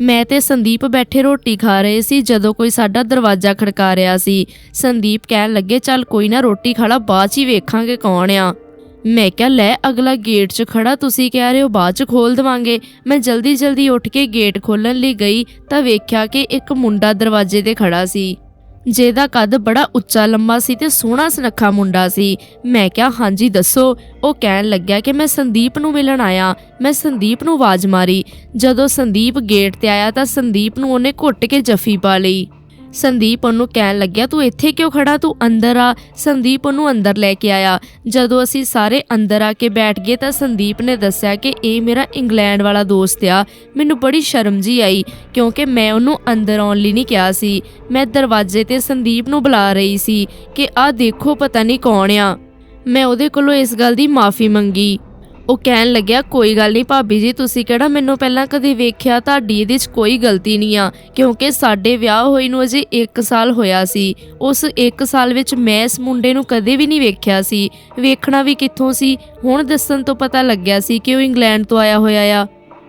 ਮੈਂ ਤੇ ਸੰਦੀਪ ਬੈਠੇ ਰੋਟੀ ਖਾ ਰਹੇ ਸੀ, ਜਦੋਂ ਕੋਈ ਸਾਡਾ ਦਰਵਾਜ਼ਾ ਖੜਕਾ ਰਿਹਾ ਸੀ। ਸੰਦੀਪ ਕਹਿਣ ਲੱਗੇ, ਚੱਲ ਕੋਈ ਨਾ, ਰੋਟੀ ਖਾਲਾ ਬਾਅਦ 'ਚ ਹੀ ਵੇਖਾਂਗੇ ਕੌਣ ਆ। ਮੈਂ ਕਿਹਾ, ਲੈ, ਅਗਲਾ ਗੇਟ 'ਚ ਖੜਾ, ਤੁਸੀਂ ਕਹਿ ਰਹੇ ਹੋ ਬਾਅਦ 'ਚ ਖੋਲ ਦਵਾਂਗੇ। ਮੈਂ ਜਲਦੀ ਜਲਦੀ ਉੱਠ ਕੇ ਗੇਟ ਖੋਲਣ ਲਈ ਗਈ, ਤਾਂ ਵੇਖਿਆ ਕਿ ਇੱਕ ਮੁੰਡਾ ਦਰਵਾਜ਼ੇ ਤੇ ਖੜਾ ਸੀ। ਜਿਹਦਾ ਕੱਦ ਬੜਾ ਉੱਚਾ ਲੰਮਾ ਸੀ ਤੇ ਸੋਹਣਾ ਸੁਨੱਖਾ ਮੁੰਡਾ ਸੀ। ਮੈਂ ਕਿਹਾ, ਹਾਂਜੀ, ਦੱਸੋ। ਉਹ ਕਹਿਣ ਲੱਗਿਆ ਕਿ ਮੈਂ ਸੰਦੀਪ ਨੂੰ ਮਿਲਣ ਆਇਆ। ਮੈਂ ਸੰਦੀਪ ਨੂੰ ਆਵਾਜ਼ ਮਾਰੀ। ਜਦੋਂ ਸੰਦੀਪ ਗੇਟ ਤੇ ਆਇਆ ਤਾਂ ਸੰਦੀਪ ਨੂੰ ਉਹਨੇ ਘੁੱਟ ਕੇ ਜੱਫੀ ਪਾ ਲਈ। ਸੰਦੀਪ ਉਹਨੂੰ ਕਹਿਣ ਲੱਗਿਆ, ਤੂੰ ਇੱਥੇ ਕਿਉਂ ਖੜਾ? ਤੂੰ ਅੰਦਰ ਆ। ਸੰਦੀਪ ਉਹਨੂੰ ਅੰਦਰ ਲੈ ਕੇ ਆਇਆ। ਜਦੋਂ ਅਸੀਂ ਸਾਰੇ ਅੰਦਰ ਆ ਕੇ ਬੈਠ ਗਏ ਤਾਂ ਸੰਦੀਪ ਨੇ ਦੱਸਿਆ ਕਿ ਇਹ ਮੇਰਾ ਇੰਗਲੈਂਡ ਵਾਲਾ ਦੋਸਤ ਆ। ਮੈਨੂੰ ਬੜੀ ਸ਼ਰਮ ਜੀ ਆਈ, ਕਿਉਂਕਿ ਮੈਂ ਉਹਨੂੰ ਅੰਦਰ ਆਉਣ ਲਈ ਨਹੀਂ ਕਿਹਾ ਸੀ। ਮੈਂ ਦਰਵਾਜ਼ੇ ਤੇ ਸੰਦੀਪ ਨੂੰ ਬੁਲਾ ਰਹੀ ਸੀ ਕਿ, ਆਹ ਦੇਖੋ, ਪਤਾ ਨਹੀਂ ਕੌਣ ਆ। ਮੈਂ ਉਹਦੇ ਕੋਲੋਂ ਇਸ ਗੱਲ ਦੀ ਮਾਫੀ ਮੰਗੀ। ਉਹ ਕਹਿਣ ਲੱਗਿਆ, ਕੋਈ ਗੱਲ ਨਹੀਂ ਭਾਬੀ ਜੀ, ਤੁਸੀਂ ਕਿਹੜਾ ਮੈਨੂੰ ਪਹਿਲਾਂ ਕਦੇ ਵੇਖਿਆ? ਤੁਹਾਡੀ ਇਹਦੇ 'ਚ ਕੋਈ ਗਲਤੀ ਨਹੀਂ ਆ, ਕਿਉਂਕਿ ਸਾਡੇ ਵਿਆਹ ਹੋਈ ਨੂੰ ਅਜੇ 1 ਸਾਲ ਹੋਇਆ ਸੀ। ਉਸ 1 ਸਾਲ ਵਿੱਚ ਮੈਂ ਇਸ ਮੁੰਡੇ ਨੂੰ ਕਦੇ ਵੀ ਨਹੀਂ ਵੇਖਿਆ ਸੀ। ਵੇਖਣਾ ਵੀ ਕਿੱਥੋਂ ਸੀ? ਹੁਣ ਦੱਸਣ ਤੋਂ ਪਤਾ ਲੱਗਿਆ ਸੀ ਕਿ ਉਹ ਇੰਗਲੈਂਡ ਤੋਂ ਆਇਆ ਹੋਇਆ ਆ।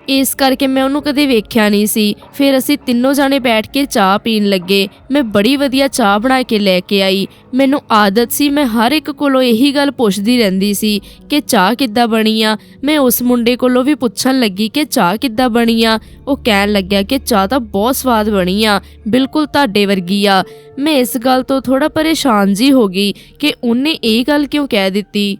ਇਸ ਕਰਕੇ ਮੈਂ ਉਹਨੂੰ ਕਦੇ ਵੇਖਿਆ ਨਹੀਂ ਸੀ। ਫਿਰ ਅਸੀਂ ਤਿੰਨੋਂ ਜਾਣੇ ਬੈਠ ਕੇ ਚਾਹ ਪੀਣ ਲੱਗੇ। ਮੈਂ ਬੜੀ ਵਧੀਆ ਚਾਹ ਬਣਾ ਕੇ ਲੈ ਕੇ ਆਈ। ਮੈਨੂੰ ਆਦਤ ਸੀ, ਮੈਂ ਹਰ ਇੱਕ ਕੋਲੋਂ ਇਹੀ ਗੱਲ ਪੁੱਛਦੀ ਰਹਿੰਦੀ ਸੀ ਕਿ ਚਾਹ ਕਿੱਦਾਂ ਬਣੀ ਆ। ਮੈਂ ਉਸ ਮੁੰਡੇ ਕੋਲੋਂ ਵੀ ਪੁੱਛਣ ਲੱਗੀ ਕਿ ਚਾਹ ਕਿੱਦਾਂ ਬਣੀ ਆ। ਉਹ ਕਹਿਣ ਲੱਗਿਆ ਕਿ ਚਾਹ ਤਾਂ ਬਹੁਤ ਸਵਾਦ ਬਣੀ ਆ, ਬਿਲਕੁਲ ਤੁਹਾਡੇ ਵਰਗੀ ਆ। ਮੈਂ ਇਸ ਗੱਲ ਤੋਂ ਥੋੜਾ ਪਰੇਸ਼ਾਨ ਜੀ ਹੋ ਗਈ ਕਿ ਉਹਨੇ ਇਹ ਗੱਲ ਕਿਉਂ ਕਹਿ ਦਿੱਤੀ?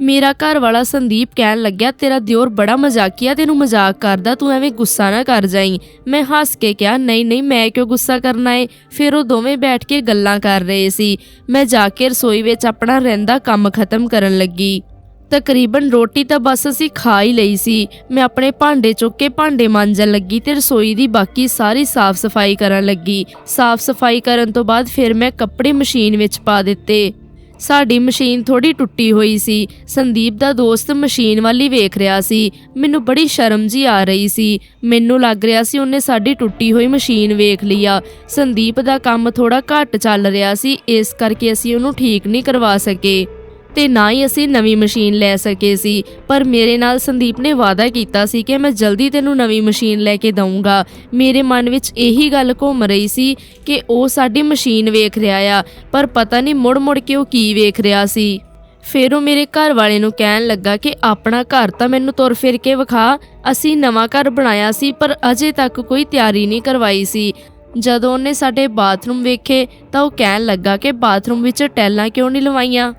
ਮੇਰਾ ਘਰ ਵਾਲਾ ਸੰਦੀਪ ਕਹਿਣ ਲੱਗਿਆ, ਤੇਰਾ ਦਿਓਰ ਬੜਾ ਮਜ਼ਾਕੀਆ ਤੈਨੂੰ ਮਜ਼ਾਕ ਕਰਦਾ, ਤੂੰ ਐਵੇਂ ਗੁੱਸਾ ਨਾ ਕਰ ਜਾਈਂ। ਮੈਂ ਹੱਸ ਕੇ ਕਿਹਾ, ਨਹੀਂ ਨਹੀਂ, ਮੈਂ ਕਿਉਂ ਗੁੱਸਾ ਕਰਨਾ ਏ ਫਿਰ ਉਹ ਦੋਵੇਂ ਬੈਠ ਕੇ ਗੱਲਾਂ ਕਰ ਰਹੇ ਸੀ। ਮੈਂ ਜਾ ਕੇ ਰਸੋਈ ਵਿੱਚ ਆਪਣਾ ਰਹਿੰਦਾ ਕੰਮ ਖਤਮ ਕਰਨ ਲੱਗੀ। ਤਕਰੀਬਨ ਰੋਟੀ ਤਾਂ ਬਸ ਅਸੀਂ ਖਾ ਹੀ ਲਈ ਸੀ। ਮੈਂ ਆਪਣੇ ਭਾਂਡੇ ਚੁੱਕ ਕੇ ਭਾਂਡੇ ਮਾਂਜਣ ਲੱਗੀ ਤੇ ਰਸੋਈ ਦੀ ਬਾਕੀ ਸਾਰੀ ਸਾਫ਼ ਸਫ਼ਾਈ ਕਰਨ ਲੱਗੀ। ਸਾਫ਼ ਸਫ਼ਾਈ ਕਰਨ ਤੋਂ ਬਾਅਦ ਫਿਰ ਮੈਂ ਕੱਪੜੇ ਮਸ਼ੀਨ ਵਿੱਚ ਪਾ ਦਿੱਤੇ। ਸਾਡੀ ਮਸ਼ੀਨ ਥੋੜੀ ਟੁੱਟੀ ਹੋਈ ਸੀ। ਸੰਦੀਪ ਦਾ ਦੋਸਤ ਮਸ਼ੀਨ ਵਾਲੀ ਵੇਖ ਰਿਹਾ ਸੀ। ਮੈਨੂੰ ਬੜੀ ਸ਼ਰਮ ਜੀ ਆ ਰਹੀ ਸੀ। ਮੈਨੂੰ ਲੱਗ ਰਿਹਾ ਸੀ ਉਹਨੇ ਸਾਡੀ ਟੁੱਟੀ ਹੋਈ ਮਸ਼ੀਨ ਵੇਖ ਲਈ ਆ। ਸੰਦੀਪ ਦਾ ਕੰਮ ਥੋੜਾ ਘੱਟ ਚੱਲ ਰਿਹਾ ਸੀ। ਇਸ ਕਰਕੇ ਅਸੀਂ ਉਹਨੂੰ ਠੀਕ ਨਹੀਂ ਕਰਵਾ ਸਕੇ। ਤੇ ਨਾ ਹੀ ਅਸੀਂ ਨਵੀਂ ਮਸ਼ੀਨ ਲੈ ਸਕੇ ਸੀ। ਪਰ ਮੇਰੇ ਨਾਲ ਸੰਦੀਪ ਨੇ ਵਾਅਦਾ ਕੀਤਾ ਸੀ ਕਿ ਮੈਂ ਜਲਦੀ ਤੈਨੂੰ ਨਵੀਂ ਮਸ਼ੀਨ ਲੈ ਕੇ ਦਊਂਗਾ। ਮੇਰੇ ਮਨ ਵਿੱਚ ਇਹੀ ਗੱਲ ਘੁੰਮ ਰਹੀ ਸੀ ਕਿ ਉਹ ਸਾਡੀ ਮਸ਼ੀਨ ਵੇਖ ਰਿਹਾ ਆ, ਪਰ ਪਤਾ ਨਹੀਂ ਮੁੜ-ਮੁੜ ਕੇ ਉਹ ਕੀ ਵੇਖ ਰਿਹਾ ਸੀ। ਫਿਰ ਉਹ ਮੇਰੇ ਘਰ ਵਾਲੇ ਨੂੰ ਕਹਿਣ ਲੱਗਾ ਕਿ ਆਪਣਾ ਘਰ ਤਾਂ ਮੈਨੂੰ ਤੁਰ ਫਿਰ ਕੇ ਵਿਖਾ। ਅਸੀਂ ਨਵਾਂ ਘਰ ਬਣਾਇਆ ਸੀ, ਪਰ ਅਜੇ ਤੱਕ ਕੋਈ ਤਿਆਰੀ ਨਹੀਂ ਕਰਵਾਈ ਸੀ। ਜਦੋਂ ਉਹਨੇ ਸਾਡੇ ਬਾਥਰੂਮ ਵੇਖੇ ਤਾਂ ਉਹ ਕਹਿਣ ਲੱਗਾ ਕਿ ਬਾਥਰੂਮ ਵਿੱਚ ਟੈਲਾਂ ਕਿਉਂ ਨਹੀਂ ਲਵਾਈਆਂ?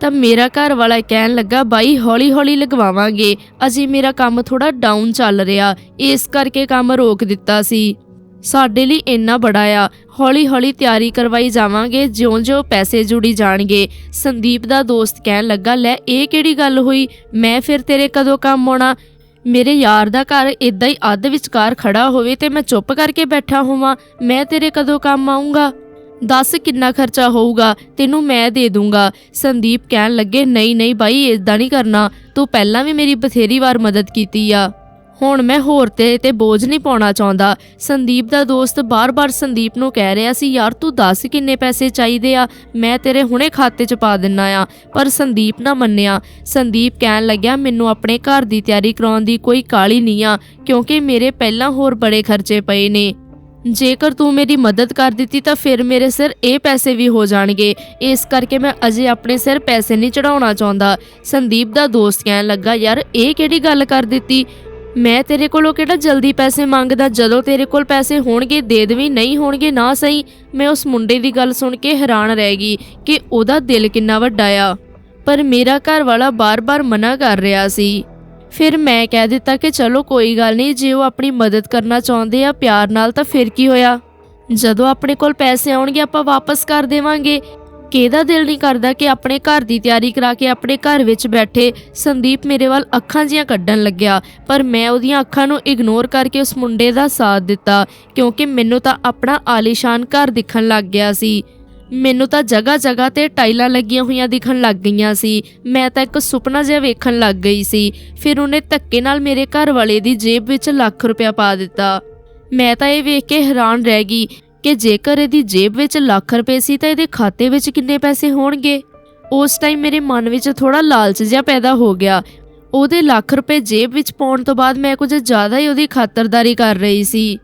ਤਾਂ ਮੇਰਾ ਘਰ ਵਾਲਾ ਕਹਿਣ ਲੱਗਾ, ਬਾਈ ਹੌਲੀ ਹੌਲੀ ਲਗਵਾਵਾਂਗੇ। ਅਜੇ ਮੇਰਾ ਕੰਮ ਥੋੜਾ ਡਾਊਨ ਚੱਲ ਰਿਹਾ। ਇਸ ਕਰਕੇ ਕੰਮ ਰੋਕ ਦਿੱਤਾ ਸੀ। ਸਾਡੇ ਲਈ ਇੰਨਾ ਬੜਾ ਆ। ਹੌਲੀ ਹੌਲੀ ਤਿਆਰੀ ਕਰਵਾਈ ਜਾਵਾਂਗੇ, ਜਿਉਂ-ਜਿਉਂ ਪੈਸੇ ਜੁੜੀ ਜਾਣਗੇ। ਸੰਦੀਪ ਦਾ ਦੋਸਤ ਕਹਿਣ ਲੱਗਾ, ਲੈ, ਇਹ ਕਿਹੜੀ ਗੱਲ ਹੋਈ? ਮੈਂ ਫਿਰ ਤੇਰੇ ਕਦੋਂ ਕੰਮ ਆਉਣਾ? ਮੇਰੇ ਯਾਰ ਦਾ ਘਰ ਇਦਾਂ ਹੀ ਅੱਧ ਵਿਚਕਾਰ ਖੜਾ ਹੋਵੇ ਤੇ ਮੈਂ ਚੁੱਪ ਕਰਕੇ ਬੈਠਾ ਹੋਵਾਂ। ਮੈਂ ਤੇਰੇ ਕਦੋਂ ਕੰਮ ਆਉਂਗਾ ਦੱਸ ਕਿੰਨਾ ਖਰਚਾ ਹੋਊਗਾ? ਤੈਨੂੰ ਮੈਂ ਦੇ ਦੂੰਗਾ। ਸੰਦੀਪ ਕਹਿਣ ਲੱਗੇ, ਨਹੀਂ ਨਹੀਂ ਬਾਈ ਇਦਾਂ ਨਹੀਂ ਕਰਨਾ। ਤੂੰ ਪਹਿਲਾਂ ਵੀ ਮੇਰੀ ਬਥੇਰੀ ਵਾਰ ਮਦਦ ਕੀਤੀ ਆ। ਹੁਣ ਮੈਂ ਹੋਰ ਤੇ ਤੇ ਬੋਝ ਨਹੀਂ ਪਾਉਣਾ ਚਾਹੁੰਦਾ। ਸੰਦੀਪ ਦਾ ਦੋਸਤ ਬਾਰ-ਬਾਰ ਸੰਦੀਪ ਨੂੰ ਕਹਿ ਰਿਹਾ ਸੀ, ਯਾਰ, ਤੂੰ ਦੱਸ ਕਿੰਨੇ ਪੈਸੇ ਚਾਹੀਦੇ ਆ? ਮੈਂ ਤੇਰੇ ਹੁਣੇ ਖਾਤੇ 'ਚ ਪਾ ਦਿੰਨਾ ਆ। ਪਰ ਸੰਦੀਪ ਨਾ ਮੰਨਿਆ। ਸੰਦੀਪ ਕਹਿਣ ਲੱਗਿਆ, ਮੈਨੂੰ ਆਪਣੇ ਘਰ ਦੀ ਤਿਆਰੀ ਕਰਾਉਣ ਦੀ ਕੋਈ ਕਾਲੀ ਨਹੀਂ ਆ, ਕਿਉਂਕਿ ਮੇਰੇ ਪਹਿਲਾਂ ਹੋਰ ਬੜੇ ਖਰਚੇ ਪਏ ਨੇ। ਜੇਕਰ ਤੂੰ ਮੇਰੀ ਮਦਦ ਕਰ ਦਿੱਤੀ ਤਾਂ ਫਿਰ ਮੇਰੇ ਸਿਰ ਇਹ ਪੈਸੇ ਵੀ ਹੋ ਜਾਣਗੇ। ਇਸ ਕਰਕੇ ਮੈਂ ਅਜੇ ਆਪਣੇ ਸਿਰ ਪੈਸੇ ਨਹੀਂ ਚੜਾਉਣਾ ਚਾਹੁੰਦਾ। ਸੰਦੀਪ ਦਾ ਦੋਸਤ ਕਹਿਣ ਲੱਗਾ, ਯਾਰ, ਇਹ ਕਿਹੜੀ ਗੱਲ ਕਰ ਦਿੱਤੀ? ਮੈਂ ਤੇਰੇ ਕੋਲੋਂ ਕਿਹੜਾ ਜਲਦੀ ਪੈਸੇ ਮੰਗਦਾ? ਜਦੋਂ ਤੇਰੇ ਕੋਲ ਪੈਸੇ ਹੋਣਗੇ, ਦੇ ਦੇਵੀਂ, ਨਹੀਂ ਹੋਣਗੇ, ਨਾ ਸਹੀ। ਮੈਂ ਉਸ ਮੁੰਡੇ ਦੀ ਗੱਲ ਸੁਣ ਕੇ ਹੈਰਾਨ ਰਹਿ ਗਈ ਕਿ ਉਹਦਾ ਦਿਲ ਕਿੰਨਾ ਵੱਡਾ ਆ। ਪਰ ਮੇਰਾ ਘਰ ਵਾਲਾ ਬਾਰ-ਬਾਰ ਮਨਾ ਕਰ ਰਿਹਾ ਸੀ। ਫਿਰ ਮੈਂ ਕਹਿ ਦਿੱਤਾ ਕਿ ਚਲੋ ਕੋਈ ਗੱਲ ਨਹੀਂ, ਜੇ ਉਹ ਆਪਣੀ ਮਦਦ ਕਰਨਾ ਚਾਹੁੰਦੇ ਆ ਪਿਆਰ ਨਾਲ ਤਾਂ ਫਿਰ ਕੀ ਹੋਇਆ? ਜਦੋਂ ਆਪਣੇ ਕੋਲ ਪੈਸੇ ਆਉਣਗੇ, ਆਪਾਂ ਵਾਪਸ ਕਰ ਦੇਵਾਂਗੇ। ਕਿਹਦਾ ਦਿਲ ਨਹੀਂ ਕਰਦਾ ਕਿ ਆਪਣੇ ਘਰ ਦੀ ਤਿਆਰੀ ਕਰਾ ਕੇ ਆਪਣੇ ਘਰ ਵਿੱਚ ਬੈਠੇ ਸੰਦੀਪ ਮੇਰੇ ਵੱਲ ਅੱਖਾਂ ਜੀਆਂ ਕੱਢਣ ਲੱਗਿਆ। ਪਰ ਮੈਂ ਉਹਦੀਆਂ ਅੱਖਾਂ ਨੂੰ ਇਗਨੋਰ ਕਰਕੇ ਉਸ ਮੁੰਡੇ ਦਾ ਸਾਥ ਦਿੱਤਾ, ਕਿਉਂਕਿ ਮੈਨੂੰ ਤਾਂ ਆਪਣਾ ਆਲੀਸ਼ਾਨ ਘਰ ਦਿਖਣ ਲੱਗ ਗਿਆ ਸੀ। ਮੈਨੂੰ ਤਾਂ ਜਗ੍ਹਾ ਜਗ੍ਹਾ ਤੇ ਟਾਈਲਾਂ ਲੱਗੀਆਂ ਹੋਈਆਂ ਦਿਖਣ ਲੱਗ ਗਈਆਂ ਸੀ। ਮੈਂ ਤਾਂ ਇੱਕ ਸੁਪਨਾ ਜਿਹਾ ਵੇਖਣ ਲੱਗ ਗਈ ਸੀ। ਫਿਰ ਉਹਨੇ ਧੱਕੇ ਨਾਲ ਮੇਰੇ ਘਰ ਵਾਲੇ ਦੀ ਜੇਬ ਵਿੱਚ ਲੱਖ ਰੁਪਇਆ ਪਾ ਦਿੱਤਾ। ਮੈਂ ਤਾਂ ਇਹ ਵੇਖ ਕੇ ਹੈਰਾਨ ਰਹਿ ਗਈ ਕਿ ਜੇਕਰ ਇਹਦੀ ਜੇਬ ਵਿੱਚ ਲੱਖ ਰੁਪਏ ਸੀ ਤਾਂ ਇਹਦੇ ਖਾਤੇ ਵਿੱਚ ਕਿੰਨੇ ਪੈਸੇ ਹੋਣਗੇ? ਉਸ ਟਾਈਮ ਮੇਰੇ ਮਨ ਵਿੱਚ ਥੋੜਾ ਲਾਲਚ ਜਿਹਾ ਪੈਦਾ ਹੋ ਗਿਆ। ਉਹਦੇ ਲੱਖ ਰੁਪਏ ਜੇਬ ਵਿੱਚ ਪਾਉਣ ਤੋਂ ਬਾਅਦ ਮੈਂ ਕੁਝ ਜ਼ਿਆਦਾ ਹੀ ਉਹਦੀ ਖਾਤਰਦਾਰੀ ਕਰ ਰਹੀ ਸੀ।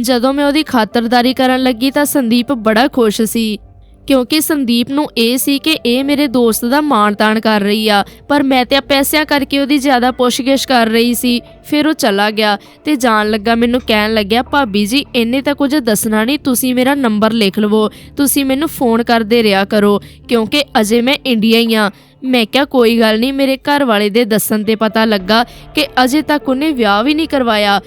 ਜਦੋਂ ਮੈਂ ਉਹਦੀ ਖਾਤਰਦਾਰੀ ਕਰਨ ਲੱਗੀ ਤਾਂ ਸੰਦੀਪ ਬੜਾ ਖੁਸ਼ ਸੀ। ਕਿਉਂਕਿ ਸੰਦੀਪ ਨੂੰ ਇਹ ਸੀ ਕਿ ਇਹ ਮੇਰੇ ਦੋਸਤ ਦਾ ਮਾਣ-ਤਾਣ ਕਰ ਰਹੀ ਆ, ਪਰ ਮੈਂ ਤੇ ਪੈਸਿਆਂ ਕਰਕੇ ਉਹਦੀ ਜ਼ਿਆਦਾ ਪੁੱਛਗਿਛ ਕਰ ਰਹੀ ਸੀ। ਫਿਰ ਉਹ ਚਲਾ ਗਿਆ ਤੇ ਜਾਣ ਲੱਗਾ, ਮੈਨੂੰ ਕਹਿਣ ਲੱਗਿਆ, ਭਾਬੀ ਜੀ, ਇੰਨੇ ਤਾਂ ਕੁਝ ਦੱਸਣਾ ਨਹੀਂ, ਤੁਸੀਂ ਮੇਰਾ ਨੰਬਰ ਲਿਖ ਲਵੋ, ਤੁਸੀਂ ਮੈਨੂੰ ਫੋਨ ਕਰਦੇ ਰਿਹਾ ਕਰੋ, ਕਿਉਂਕਿ ਅਜੇ ਮੈਂ ਇੰਡੀਆ ਹੀ ਆ। ਮੈਂ ਕਿਹਾ, ਕੋਈ ਗੱਲ ਨਹੀਂ, ਮੇਰੇ ਘਰ ਵਾਲੇ ਦੇ ਦੱਸਣ ਤੇ ਪਤਾ ਲੱਗਾ ਕਿ ਅਜੇ ਤੱਕ ਉਹਨੇ ਵਿਆਹ ਵੀ ਨਹੀਂ ਕਰਵਾਇਆ।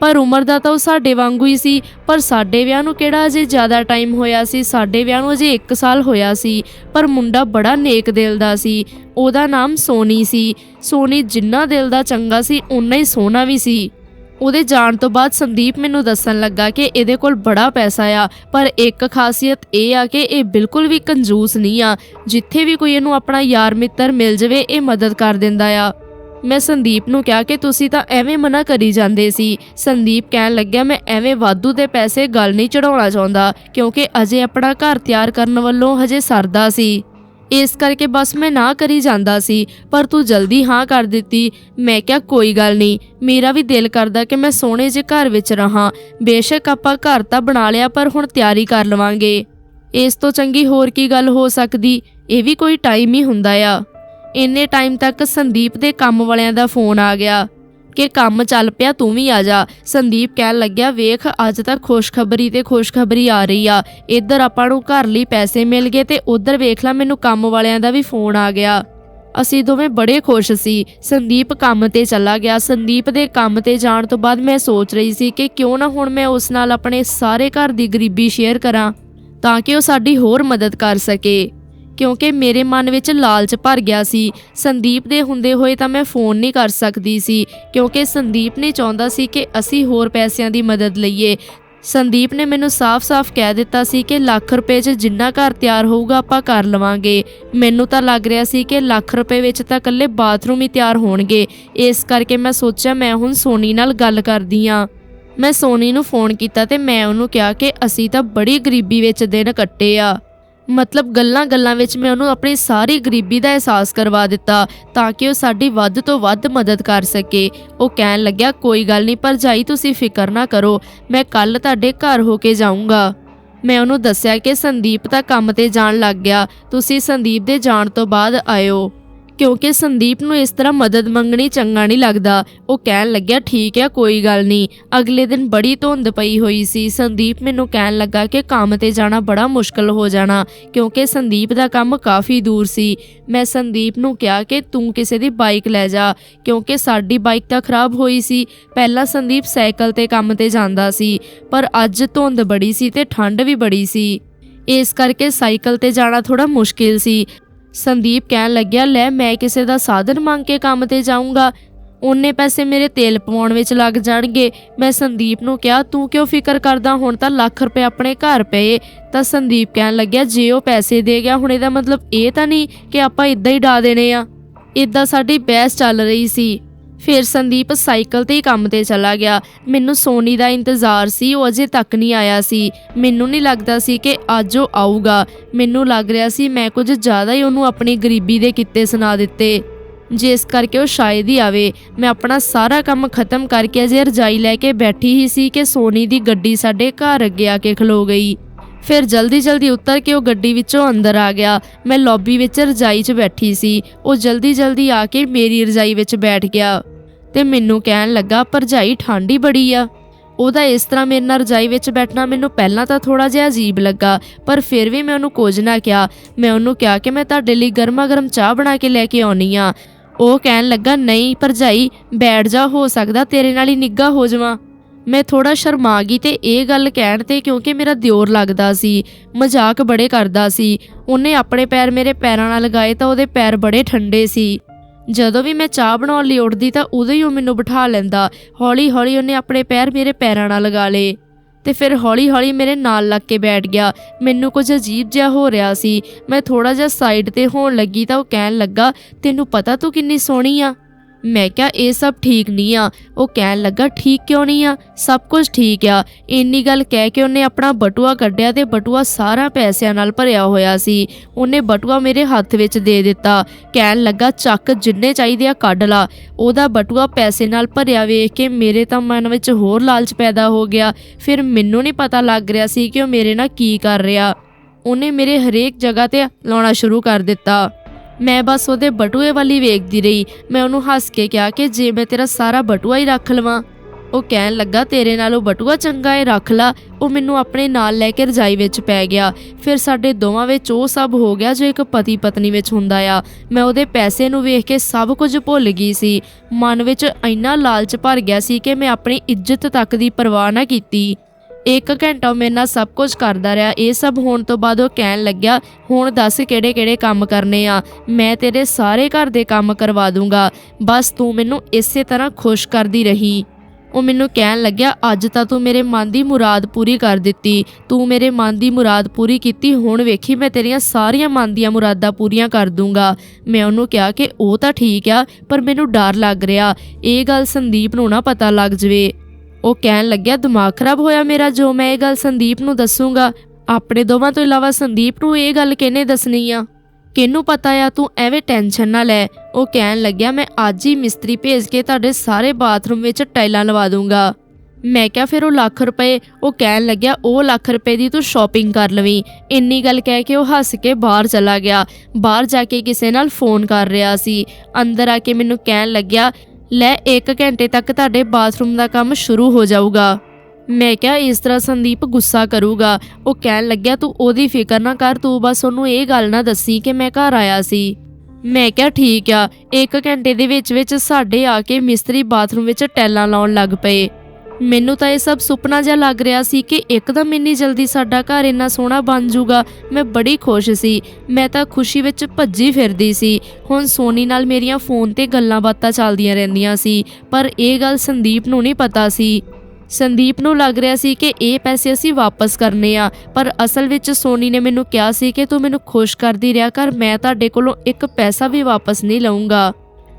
ਪਰ ਉਮਰ ਦਾ ਤਾਂ ਉਹ ਸਾਡੇ ਵਾਂਗੂ ਹੀ ਸੀ, ਪਰ ਸਾਡੇ ਵਿਆਹ ਨੂੰ ਕਿਹੜਾ ਅਜੇ ਜ਼ਿਆਦਾ ਟਾਈਮ ਹੋਇਆ ਸੀ? ਸਾਡੇ ਵਿਆਹ ਨੂੰ ਅਜੇ 1 ਸਾਲ ਹੋਇਆ ਸੀ, ਪਰ ਮੁੰਡਾ ਬੜਾ ਨੇਕ ਦਿਲ ਦਾ ਸੀ। ਉਹਦਾ ਨਾਮ ਸੋਨੀ ਸੀ। ਸੋਨੀ ਜਿੰਨਾ ਦਿਲ ਦਾ ਚੰਗਾ ਸੀ ਉਨਾ ਹੀ ਸੋਹਣਾ ਵੀ ਸੀ। ਉਹਦੇ ਜਾਣ ਤੋਂ ਬਾਅਦ ਸੰਦੀਪ ਮੈਨੂੰ ਦੱਸਣ ਲੱਗਾ ਕਿ ਇਹਦੇ ਕੋਲ ਬੜਾ ਪੈਸਾ ਆ, ਪਰ ਇੱਕ ਖਾਸੀਅਤ ਇਹ ਆ ਕਿ ਇਹ ਬਿਲਕੁਲ ਵੀ ਕੰਜੂਸ ਨਹੀਂ ਆ। ਜਿੱਥੇ ਵੀ ਕੋਈ ਇਹਨੂੰ ਆਪਣਾ ਯਾਰ ਮਿੱਤਰ ਮਿਲ ਜਵੇ, ਇਹ ਮਦਦ ਕਰ ਦਿੰਦਾ ਆ। ਮੈਂ ਸੰਦੀਪ ਨੂੰ ਕਿਹਾ ਕਿ ਤੁਸੀਂ ਤਾਂ ਐਵੇਂ ਮਨਾ ਕਰੀ ਜਾਂਦੇ ਸੀ। ਸੰਦੀਪ ਕਹਿਣ ਲੱਗਿਆ, ਮੈਂ ਐਵੇਂ ਵਾਧੂ ਦੇ ਪੈਸੇ ਗੱਲ ਨਹੀਂ ਚੜਾਉਣਾ ਚਾਹੁੰਦਾ, ਕਿਉਂਕਿ ਅਜੇ ਆਪਣਾ ਘਰ ਤਿਆਰ ਕਰਨ ਵੱਲੋਂ ਹਜੇ ਸਰਦਾ ਸੀ। ਇਸ ਕਰਕੇ ਬਸ ਮੈਂ ਨਾ ਕਰੀ ਜਾਂਦਾ ਸੀ, ਪਰ ਤੂੰ ਜਲਦੀ ਹਾਂ ਕਰ ਦਿੱਤੀ। ਮੈਂ ਕਿਹਾ, ਕੋਈ ਗੱਲ ਨਹੀਂ। ਮੇਰਾ ਵੀ ਦਿਲ ਕਰਦਾ ਕਿ ਮੈਂ ਸੋਹਣੇ ਜਿਹੇ ਘਰ ਵਿੱਚ ਰਹਾ। ਬੇਸ਼ੱਕ ਆਪਾਂ ਘਰ ਤਾਂ ਬਣਾ ਲਿਆ, ਪਰ ਹੁਣ ਤਿਆਰੀ ਕਰ ਲਵਾਂਗੇ। ਇਸ ਤੋਂ ਚੰਗੀ ਹੋਰ ਕੀ ਗੱਲ ਹੋ ਸਕਦੀ? ਇਹ ਵੀ ਕੋਈ ਟਾਈਮ ਹੀ ਹੁੰਦਾ ਆ। ਇੰਨੇ ਟਾਈਮ ਤੱਕ ਸੰਦੀਪ ਦੇ ਕੰਮ ਵਾਲਿਆਂ ਦਾ ਫੋਨ ਆ ਗਿਆ ਕਿ ਕੰਮ ਚੱਲ ਪਿਆ, ਤੂੰ ਵੀ ਆ ਜਾ। ਸੰਦੀਪ ਕਹਿਣ ਲੱਗਿਆ, ਵੇਖ, ਅੱਜ ਤਾਂ ਖੁਸ਼ਖਬਰੀ ਤੇ ਖੁਸ਼ਖਬਰੀ ਆ ਰਹੀ ਆ। ਇੱਧਰ ਆਪਾਂ ਨੂੰ ਘਰ ਲਈ ਪੈਸੇ ਮਿਲ ਗਏ ਤੇ ਉੱਧਰ ਵੇਖ ਲੈ, ਮੈਨੂੰ ਕੰਮ ਵਾਲਿਆਂ ਦਾ ਵੀ ਫੋਨ ਆ ਗਿਆ। ਅਸੀਂ ਦੋਵੇਂ ਬੜੇ ਖੁਸ਼ ਸੀ। ਸੰਦੀਪ ਕੰਮ ਤੇ ਚਲਾ ਗਿਆ। ਸੰਦੀਪ ਦੇ ਕੰਮ ਤੇ ਜਾਣ ਤੋਂ ਬਾਅਦ ਮੈਂ ਸੋਚ ਰਹੀ ਸੀ ਕਿ ਕਿਉਂ ਨਾ ਹੁਣ ਮੈਂ ਉਸ ਨਾਲ ਆਪਣੇ ਸਾਰੇ ਘਰ ਦੀ ਗਰੀਬੀ ਸ਼ੇਅਰ ਕਰਾਂ, ਤਾਂ ਕਿ ਉਹ ਸਾਡੀ ਹੋਰ ਮਦਦ ਕਰ ਸਕੇ। ਕਿਉਂਕਿ ਮੇਰੇ ਮਨ ਵਿੱਚ ਲਾਲਚ ਭਰ ਗਿਆ ਸੀ। ਸੰਦੀਪ ਦੇ ਹੁੰਦੇ ਹੋਏ ਤਾਂ ਮੈਂ ਫੋਨ ਨਹੀਂ ਕਰ ਸਕਦੀ ਸੀ, ਕਿਉਂਕਿ ਸੰਦੀਪ ਨੇ ਚਾਹੁੰਦਾ ਸੀ ਕਿ ਅਸੀਂ ਹੋਰ ਪੈਸਿਆਂ ਦੀ ਮਦਦ ਲਈਏ। ਸੰਦੀਪ ਨੇ ਮੈਨੂੰ ਸਾਫ਼-ਸਾਫ਼ ਕਹਿ ਦਿੱਤਾ ਸੀ ਕਿ ਲੱਖ ਰੁਪਏ 'ਚ ਜਿੰਨਾ ਘਰ ਤਿਆਰ ਹੋਊਗਾ ਆਪਾਂ ਕਰ ਲਵਾਂਗੇ। ਮੈਨੂੰ ਤਾਂ ਲੱਗ ਰਿਹਾ ਸੀ ਕਿ ਲੱਖ ਰੁਪਏ ਵਿੱਚ ਤਾਂ ਇਕੱਲੇ ਬਾਥਰੂਮ ਹੀ ਤਿਆਰ ਹੋਣਗੇ। ਇਸ ਕਰਕੇ ਮੈਂ ਸੋਚਿਆ ਮੈਂ ਹੁਣ ਸੋਨੀ ਨਾਲ ਗੱਲ ਕਰਦੀ ਆਂ ਮੈਂ ਸੋਨੀ ਨੂੰ ਫੋਨ ਕੀਤਾ ਤੇ ਮੈਂ ਉਹਨੂੰ ਕਿਹਾ ਕਿ ਅਸੀਂ ਤਾਂ ਬੜੀ ਗਰੀਬੀ ਵਿੱਚ ਦਿਨ ਕੱਟੇ ਆ। ਮਤਲਬ ਗੱਲਾਂ-ਗੱਲਾਂ ਵਿੱਚ ਮੈਂ ਉਹਨੂੰ ਆਪਣੀ ਸਾਰੀ ਗਰੀਬੀ ਦਾ ਅਹਿਸਾਸ ਕਰਵਾ ਦਿੱਤਾ ਤਾਂ ਕਿ ਉਹ ਸਾਡੀ ਵੱਧ ਤੋਂ ਵੱਧ ਮਦਦ ਕਰ ਸਕੇ। ਉਹ ਕਹਿਣ ਲੱਗਿਆ, ਕੋਈ ਗੱਲ ਨਹੀਂ, ਭਰਜਾਈ, ਤੁਸੀਂ ਫਿਕਰ ਨਾ ਕਰੋ। ਮੈਂ ਕੱਲ ਤੁਹਾਡੇ ਘਰ ਹੋ ਕੇ ਜਾਊਂਗਾ। ਮੈਂ ਉਹਨੂੰ ਦੱਸਿਆ ਕਿ ਸੰਦੀਪ ਤਾਂ ਕੰਮ ਤੇ ਜਾਣ ਲੱਗ ਗਿਆ। ਤੁਸੀਂ ਸੰਦੀਪ ਦੇ ਜਾਣ ਤੋਂ ਬਾਅਦ ਆਇਓ। ਕਿਉਂਕਿ ਸੰਦੀਪ ਨੂੰ ਇਸ ਤਰ੍ਹਾਂ ਮਦਦ ਮੰਗਣੀ ਚੰਗਾ ਨਹੀਂ ਲੱਗਦਾ। ਉਹ ਕਹਿਣ ਲੱਗਿਆ, ਠੀਕ ਹੈ, ਕੋਈ ਗੱਲ ਨਹੀਂ। ਅਗਲੇ ਦਿਨ ਬੜੀ ਧੁੰਦ ਪਈ ਹੋਈ ਸੀ। ਸੰਦੀਪ ਮੈਨੂੰ ਕਹਿਣ ਲੱਗਾ ਕਿ ਕੰਮ ਤੇ ਜਾਣਾ ਬੜਾ ਮੁਸ਼ਕਲ ਹੋ ਜਾਣਾ, ਕਿਉਂਕਿ ਸੰਦੀਪ ਦਾ ਕੰਮ ਕਾਫੀ ਦੂਰ ਸੀ। ਮੈਂ ਸੰਦੀਪ ਨੂੰ ਕਿਹਾ ਕਿ ਤੂੰ ਕਿਸੇ ਦੀ ਬਾਈਕ ਲੈ ਜਾ, ਕਿਉਂਕਿ ਸਾਡੀ ਬਾਈਕ ਤਾਂ ਖਰਾਬ ਹੋਈ ਸੀ। ਪਹਿਲਾਂ ਸੰਦੀਪ ਸਾਈਕਲ ਤੇ ਕੰਮ ਤੇ ਜਾਂਦਾ ਸੀ, ਪਰ ਅੱਜ ਧੁੰਦ ਬੜੀ ਸੀ ਤੇ ਠੰਡ ਵੀ ਬੜੀ ਸੀ। ਇਸ ਕਰਕੇ ਸਾਈਕਲ ਤੇ ਜਾਣਾ ਥੋੜਾ ਮੁਸ਼ਕਿਲ ਸੀ। ਸੰਦੀਪ ਕਹਿਣ ਲੱਗਿਆ, ਲੈ, ਮੈਂ ਕਿਸੇ ਦਾ ਸਾਧਨ ਮੰਗ ਕੇ ਕੰਮ ਤੇ ਜਾਊਂਗਾ। ਉਹਨੇ ਪੈਸੇ ਮੇਰੇ ਤੇਲ ਪਵਾਉਣ ਵਿੱਚ ਲੱਗ ਜਾਣਗੇ। ਮੈਂ ਸੰਦੀਪ ਨੂੰ ਕਿਹਾ, ਤੂੰ ਕਿਉਂ ਫਿਕਰ ਕਰਦਾ? ਹੁਣ ਤਾਂ ਲੱਖ ਰੁਪਏ ਆਪਣੇ ਘਰ ਪਏ। ਤਾਂ ਸੰਦੀਪ ਕਹਿਣ ਲੱਗਿਆ, ਜੇ ਉਹ ਪੈਸੇ ਦੇ ਗਿਆ, ਹੁਣ ਇਹਦਾ ਮਤਲਬ ਇਹ ਤਾਂ ਨਹੀਂ ਕਿ ਆਪਾਂ ਇਦਾਂ ਹੀ ਡਾ ਦੇਣੇ ਆ। ਇਦਾਂ ਸਾਡੀ ਬਹਿਸ ਚੱਲ ਰਹੀ ਸੀ। ਫਿਰ ਸੰਦੀਪ ਸਾਈਕਲ ਤੇ ਹੀ ਕੰਮ ਤੇ ਚਲਾ ਗਿਆ। ਮੈਨੂੰ ਸੋਨੀ ਦਾ ਇੰਤਜ਼ਾਰ ਸੀ, ਉਹ ਅਜੇ ਤੱਕ ਨਹੀਂ ਆਇਆ ਸੀ। ਮੈਨੂੰ ਨਹੀਂ ਲੱਗਦਾ ਸੀ ਕਿ ਅੱਜ ਉਹ ਆਊਗਾ। ਮੈਨੂੰ ਲੱਗ ਰਿਹਾ ਸੀ ਮੈਂ ਕੁਝ ਜ਼ਿਆਦਾ ਹੀ ਉਹਨੂੰ ਆਪਣੀ ਗਰੀਬੀ ਦੇ ਕਿੱਤੇ ਸੁਣਾ ਦਿੱਤੇ। ਜਿਸ ਕਰਕੇ ਉਹ ਸ਼ਾਇਦ ਹੀ ਆਵੇ। ਮੈਂ ਆਪਣਾ ਸਾਰਾ ਕੰਮ ਖਤਮ ਕਰਕੇ ਅਜੇ ਰਜਾਈ ਲੈ ਕੇ ਬੈਠੀ ਹੀ ਸੀ ਕਿ ਸੋਨੀ ਦੀ ਗੱਡੀ ਸਾਡੇ ਘਰ ਅੱਗੇ ਆ ਕੇ ਖਲੋ ਗਈ। ਫਿਰ ਜਲਦੀ ਜਲਦੀ ਉਤਰ ਕੇ ਉਹ ਗੱਡੀ ਵਿੱਚੋਂ ਅੰਦਰ ਆ ਗਿਆ। ਮੈਂ ਲੌਬੀ ਵਿੱਚ ਰਜਾਈ 'ਚ ਬੈਠੀ ਸੀ। ਉਹ ਜਲਦੀ ਜਲਦੀ ਆ ਕੇ ਮੇਰੀ ਰਜਾਈ ਵਿੱਚ ਬੈਠ ਗਿਆ ਤੇ ਮੈਨੂੰ ਕਹਿਣ ਲੱਗਾ ਭਰਜਾਈ ਠੰਡੀ ਬੜੀ ਆ। ਉਹਦਾ ਇਸ ਤਰ੍ਹਾਂ ਮੇਰੇ ਨਾਲ ਰਜਾਈ ਵਿੱਚ ਬੈਠਣਾ ਮੈਨੂੰ ਪਹਿਲਾਂ ਤਾਂ ਥੋੜਾ ਜਿਹਾ ਅਜੀਬ ਲੱਗਾ, ਪਰ ਫਿਰ ਵੀ ਮੈਂ ਉਹਨੂੰ ਕੁਝ ਨਾ ਕਿਹਾ। ਮੈਂ ਉਹਨੂੰ ਕਿਹਾ ਕਿ ਮੈਂ ਤੁਹਾਡੇ ਲਈ ਗਰਮਾ ਗਰਮ ਚਾਹ ਬਣਾ ਕੇ ਲੈ ਕੇ ਆਉਣੀ ਆ। ਉਹ ਕਹਿਣ ਲੱਗਾ, ਨਹੀਂ ਭਰਜਾਈ ਬੈਠ ਜਾ, ਹੋ ਸਕਦਾ ਤੇਰੇ ਨਾਲ ਹੀ ਨਿੱਗਾ ਹੋ ਜਾਵਾਂ। ਮੈਂ ਥੋੜਾ ਸ਼ਰਮਾ ਗਈ ਤੇ ਇਹ ਗੱਲ ਕਹਿਣ ਤੇ ਕਿਉਂਕਿ ਮੇਰਾ ਦਿਓਰ ਲੱਗਦਾ ਸੀ, ਮਜ਼ਾਕ ਬੜੇ ਕਰਦਾ ਸੀ। ਉਹਨੇ ਆਪਣੇ ਪੈਰ ਮੇਰੇ ਪੈਰਾਂ ਨਾਲ ਲਗਾਏ ਤਾਂ ਉਹਦੇ ਪੈਰ ਬੜੇ ਠੰਡੇ ਸੀ। ਜਦੋਂ ਵੀ ਮੈਂ ਚਾਹ ਬਣਾਉਣ ਲਈ ਉੱਠਦੀ ਤਾਂ ਉਦੋਂ ਹੀ ਉਹ ਮੈਨੂੰ ਬਿਠਾ ਲੈਂਦਾ। ਹੌਲੀ ਹੌਲੀ ਉਹਨੇ ਆਪਣੇ ਪੈਰ ਮੇਰੇ ਪੈਰਾਂ ਨਾਲ ਲਗਾ ਲਏ। ਤੇ ਫਿਰ ਹੌਲੀ ਹੌਲੀ ਮੇਰੇ ਨਾਲ ਲੱਗ ਕੇ ਬੈਠ ਗਿਆ। ਮੈਨੂੰ ਕੁਝ ਅਜੀਬ ਜਿਹਾ ਹੋ ਰਿਹਾ ਸੀ। ਮੈਂ ਥੋੜਾ ਜਿਹਾ ਸਾਈਡ ਤੇ ਹੋਣ ਲੱਗੀ ਤਾਂ ਉਹ ਕਹਿਣ ਲੱਗਾ, ਤੈਨੂੰ ਪਤਾ ਤੂੰ ਕਿੰਨੀ ਸੋਹਣੀ ਆ? ਮੈਂ ਕਿਹਾ, ਇਹ ਸਭ ਠੀਕ ਨਹੀਂ ਆ। ਉਹ ਕਹਿਣ ਲੱਗਾ, ਠੀਕ ਕਿਉਂ ਨਹੀਂ ਆ? ਸਭ ਕੁਝ ਠੀਕ ਆ। ਇੰਨੀ ਗੱਲ ਕਹਿ ਕੇ ਉਹਨੇ ਆਪਣਾ ਬਟੂਆ ਕੱਢਿਆ ਤੇ ਬਟੂਆ ਸਾਰਾ ਪੈਸਿਆਂ ਨਾਲ ਭਰਿਆ ਹੋਇਆ ਸੀ। ਉਹਨੇ ਬਟੂਆ ਮੇਰੇ ਹੱਥ ਵਿੱਚ ਦੇ ਦਿੱਤਾ। ਕਹਿਣ ਲੱਗਾ, ਚੱਕ ਜਿੰਨੇ ਚਾਹੀਦੇ ਆ, ਕੱਢ ਲਾ। ਉਹਦਾ ਬਟੂਆ ਪੈਸੇ ਨਾਲ ਭਰਿਆ ਵੇਖ ਕੇ ਮੇਰੇ ਤਾਂ ਮਨ ਵਿੱਚ ਹੋਰ ਲਾਲਚ ਪੈਦਾ ਹੋ ਗਿਆ। ਫਿਰ ਮੈਨੂੰ ਨਹੀਂ ਪਤਾ ਲੱਗ ਰਿਹਾ ਸੀ ਕਿ ਉਹ ਮੇਰੇ ਨਾਲ ਕੀ ਕਰ ਰਿਹਾ। ਉਹਨੇ ਮੇਰੇ ਹਰੇਕ ਜਗ੍ਹਾ ਤੇ ਲਾਉਣਾ ਸ਼ੁਰੂ ਕਰ ਦਿੱਤਾ। ਮੈਂ ਬਸ ਉਹਦੇ ਬਟੂਏ ਵਾਲੀ ਵੇਖਦੀ ਰਹੀ। ਮੈਂ ਉਹਨੂੰ ਹੱਸ ਕੇ ਕਿਹਾ ਕਿ ਜੇ ਮੈਂ ਤੇਰਾ ਸਾਰਾ ਬਟੂਆ ਹੀ ਰੱਖ ਲਵਾਂ। ਉਹ ਕਹਿਣ ਲੱਗਾ, ਤੇਰੇ ਨਾਲ ਉਹ ਬਟੂਆ ਚੰਗਾ ਏ, ਰੱਖ ਲਾ। ਉਹ ਮੈਨੂੰ ਆਪਣੇ ਨਾਲ ਲੈ ਕੇ ਰਜਾਈ ਵਿੱਚ ਪੈ ਗਿਆ। ਫਿਰ ਸਾਡੇ ਦੋਵਾਂ ਵਿੱਚ ਉਹ ਸਭ ਹੋ ਗਿਆ ਜੋ ਇੱਕ ਪਤੀ ਪਤਨੀ ਵਿੱਚ ਹੁੰਦਾ ਆ। ਮੈਂ ਉਹਦੇ ਪੈਸੇ ਨੂੰ ਵੇਖ ਕੇ ਸਭ ਕੁਝ ਭੁੱਲ ਗਈ ਸੀ। ਮਨ ਵਿੱਚ ਇੰਨਾ ਲਾਲਚ ਭਰ ਗਿਆ ਸੀ ਕਿ ਮੈਂ ਆਪਣੀ ਇੱਜ਼ਤ ਤੱਕ ਦੀ ਪਰਵਾਹ ਨਾ ਕੀਤੀ। ਇੱਕ ਘੰਟਾ ਉਹ ਮੇਰੇ ਨਾਲ ਸਭ ਕੁਝ ਕਰਦਾ ਰਿਹਾ। ਇਹ ਸਭ ਹੋਣ ਤੋਂ ਬਾਅਦ ਉਹ ਕਹਿਣ ਲੱਗਿਆ, ਹੁਣ ਦੱਸ ਕਿਹੜੇ ਕਿਹੜੇ ਕੰਮ ਕਰਨੇ ਆ? ਮੈਂ ਤੇਰੇ ਸਾਰੇ ਘਰ ਦੇ ਕੰਮ ਕਰਵਾ ਦੂੰਗਾ। ਬਸ ਤੂੰ ਮੈਨੂੰ ਇਸੇ ਤਰ੍ਹਾਂ ਖੁਸ਼ ਕਰਦੀ ਰਹੀ। ਉਹ ਮੈਨੂੰ ਕਹਿਣ ਲੱਗਿਆ, ਅੱਜ ਤਾਂ ਤੂੰ ਮੇਰੇ ਮਨ ਦੀ ਮੁਰਾਦ ਪੂਰੀ ਕਰ ਦਿੱਤੀ। ਤੂੰ ਮੇਰੇ ਮਨ ਦੀ ਮੁਰਾਦ ਪੂਰੀ ਕੀਤੀ, ਹੁਣ ਵੇਖੀ ਮੈਂ ਤੇਰੀਆਂ ਸਾਰੀਆਂ ਮਨ ਦੀਆਂ ਮੁਰਾਦਾਂ ਪੂਰੀਆਂ ਕਰ ਦੂੰਗਾ। ਮੈਂ ਉਹਨੂੰ ਕਿਹਾ ਕਿ, ਉਹ ਤਾਂ ਠੀਕ ਆ, ਪਰ ਮੈਨੂੰ ਡਰ ਲੱਗ ਰਿਹਾ। ਇਹ ਗੱਲ ਸੰਦੀਪ ਨੂੰ ਨਾ ਪਤਾ ਲੱਗ ਜਵੇ। ਉਹ ਕਹਿਣ ਲੱਗਿਆ, ਦਿਮਾਗ ਖਰਾਬ ਹੋਇਆ ਮੇਰਾ, ਜੋ ਮੈਂ ਇਹ ਗੱਲ ਸੰਦੀਪ ਨੂੰ ਦੱਸੂਗਾ। ਆਪਣੇ ਦੋਵਾਂ ਤੋਂ ਇਲਾਵਾ ਸੰਦੀਪ ਨੂੰ ਇਹ ਗੱਲ ਕਿਹਨੇ ਦੱਸਣੀ ਆ? ਕਿਹਨੂੰ ਪਤਾ ਆ, ਤੂੰ ਐਵੇਂ ਟੈਨਸ਼ਨ ਨਾ ਲੈ। ਉਹ ਕਹਿਣ ਲੱਗਿਆ, ਮੈਂ ਅੱਜ ਹੀ ਮਿਸਤਰੀ ਭੇਜ ਕੇ ਤੁਹਾਡੇ ਸਾਰੇ ਬਾਥਰੂਮ ਵਿੱਚ ਟਾਈਲਾਂ ਲਵਾ ਦੂੰਗਾ। ਮੈਂ ਕਿਹਾ, ਫਿਰ ਉਹ ਲੱਖ ਰੁਪਏ, ਉਹ ਕਹਿਣ ਲੱਗਿਆ, ਉਹ ਲੱਖ ਰੁਪਏ ਦੀ ਤੂੰ ਸ਼ਾਪਿੰਗ ਕਰ ਲਵੀਂ। ਇੰਨੀ ਗੱਲ ਕਹਿ ਕੇ ਉਹ ਹੱਸ ਕੇ ਬਾਹਰ ਚਲਾ ਗਿਆ। ਬਾਹਰ ਜਾ ਕੇ ਕਿਸੇ ਨਾਲ ਫੋਨ ਕਰ ਰਿਹਾ ਸੀ। ਅੰਦਰ ਆ ਕੇ ਮੈਨੂੰ ਕਹਿਣ ਲੱਗਿਆ ਲੈ 1 ਘੰਟੇ ਤੱਕ ਤੁਹਾਡੇ ਬਾਥਰੂਮ ਦਾ ਕੰਮ ਸ਼ੁਰੂ ਹੋ ਜਾਊਗਾ। ਮੈਂ ਕਿਹਾ, ਇਸ ਤਰ੍ਹਾਂ ਸੰਦੀਪ ਗੁੱਸਾ ਕਰੂਗਾ। ਉਹ ਕਹਿਣ ਲੱਗਿਆ, ਤੂੰ ਉਹਦੀ ਫਿਕਰ ਨਾ ਕਰ, ਤੂੰ ਬਸ ਉਹਨੂੰ ਇਹ ਗੱਲ ਨਾ ਦੱਸੀ ਕਿ ਮੈਂ ਘਰ ਆਇਆ ਸੀ। ਮੈਂ ਕਿਹਾ, ਠੀਕ ਆ। 1 ਘੰਟੇ ਦੇ ਵਿੱਚ ਵਿੱਚ ਸਾਡੇ ਆ ਕੇ ਮਿਸਤਰੀ ਬਾਥਰੂਮ ਵਿੱਚ ਟੈਲਾਂ ਲਾਉਣ ਲੱਗ ਪਏ। ਮੈਨੂੰ ਤਾਂ ਇਹ ਸਭ ਸੁਪਨਾ ਜਿਹਾ ਲੱਗ ਰਿਹਾ ਸੀ ਕਿ ਇੱਕਦਮ ਇੰਨੀ ਜਲਦੀ ਸਾਡਾ ਘਰ ਇੰਨਾ ਸੋਹਣਾ ਬਣ ਜਾਊਗਾ ਮੈਂ ਬੜੀ ਖੁਸ਼ ਸੀ। ਮੈਂ ਤਾਂ ਖੁਸ਼ੀ ਵਿੱਚ ਭੱਜੀ ਫਿਰਦੀ ਸੀ। ਹੁਣ ਸੋਨੀ ਨਾਲ ਮੇਰੀਆਂ ਫੋਨ ਤੇ ਗੱਲਾਂ ਬਾਤਾਂ ਚੱਲਦੀਆਂ ਰਹਿੰਦੀਆਂ ਸੀ, ਪਰ ਇਹ ਗੱਲ ਸੰਦੀਪ ਨੂੰ ਨਹੀਂ ਪਤਾ ਸੀ। ਸੰਦੀਪ ਨੂੰ ਲੱਗ ਰਿਹਾ ਸੀ ਕਿ ਇਹ ਪੈਸੇ ਅਸੀਂ ਵਾਪਸ ਕਰਨੇ ਆ, ਪਰ ਅਸਲ ਵਿੱਚ ਸੋਨੀ ਨੇ ਮੈਨੂੰ ਕਿਹਾ ਸੀ ਕਿ ਤੂੰ ਮੈਨੂੰ ਖੁਸ਼ ਕਰਦੀ ਰਿਹਾ ਕਰ, ਮੈਂ ਤੁਹਾਡੇ ਕੋਲੋਂ ਇੱਕ ਪੈਸਾ ਵੀ ਵਾਪਸ ਨਹੀਂ ਲਵਾਂਗਾ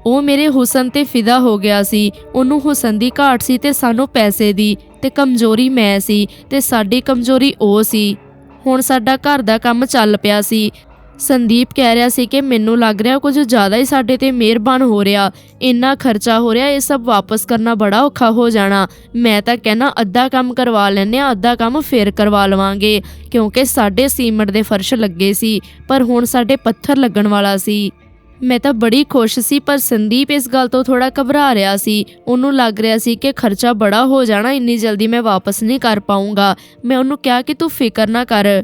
ਉਹ ਮੇਰੇ ਹੁਸਨ ਤੇ ਫਿਦਾ ਹੋ ਗਿਆ ਸੀ। ਉਹਨੂੰ ਹੁਸਨ ਦੀ ਘਾਟ ਸੀ ਤੇ ਸਾਨੂੰ ਪੈਸੇ ਦੀ ਤੇ ਕਮਜ਼ੋਰੀ ਮੈਂ ਸੀ ਤੇ ਸਾਡੀ ਕਮਜ਼ੋਰੀ ਉਹ ਸੀ। ਹੁਣ ਸਾਡਾ ਘਰ ਦਾ ਕੰਮ ਚੱਲ ਪਿਆ ਸੀ। ਸੰਦੀਪ ਕਹਿ ਰਿਹਾ ਸੀ ਕਿ ਮੈਨੂੰ ਲੱਗ ਰਿਹਾ ਕੁਝ ਜ਼ਿਆਦਾ ਹੀ ਸਾਡੇ ਤੇ ਮਿਹਰਬਾਨ ਹੋ ਰਿਹਾ। ਇੰਨਾ ਖਰਚਾ ਹੋ ਰਿਹਾ, ਇਹ ਸਭ ਵਾਪਸ ਕਰਨਾ ਬੜਾ ਔਖਾ ਹੋ ਜਾਣਾ। ਮੈਂ ਤਾਂ ਕਹਿਣਾ, ਅੱਧਾ ਕੰਮ ਕਰਵਾ ਲੈਨੇ ਆ ਅੱਧਾ ਕੰਮ ਫੇਰ ਕਰਵਾ ਲਵਾਂਗੇ। ਕਿਉਂਕਿ ਸਾਡੇ ਸੀਮਟ ਦੇ ਫਰਸ਼ ਲੱਗੇ ਸੀ, ਪਰ ਹੁਣ ਸਾਡੇ ਪੱਥਰ ਲੱਗਣ ਵਾਲਾ ਸੀ। ਮੈਂ ਤਾਂ ਬੜੀ ਖੁਸ਼ ਸੀ, ਪਰ ਸੰਦੀਪ ਇਸ ਗੱਲ ਤੋਂ ਥੋੜਾ ਘਬਰਾ ਰਿਹਾ ਸੀ। ਉਹਨੂੰ ਲੱਗ ਰਿਹਾ ਸੀ ਕਿ ਖਰਚਾ ਬੜਾ ਹੋ ਜਾਣਾ, ਇੰਨੀ ਜਲਦੀ ਮੈਂ ਵਾਪਸ ਨਹੀਂ ਕਰ ਪਾਉਂਗਾ ਮੈਂ ਉਹਨੂੰ ਕਿਹਾ ਕਿ ਤੂੰ ਫਿਕਰ ਨਾ ਕਰ।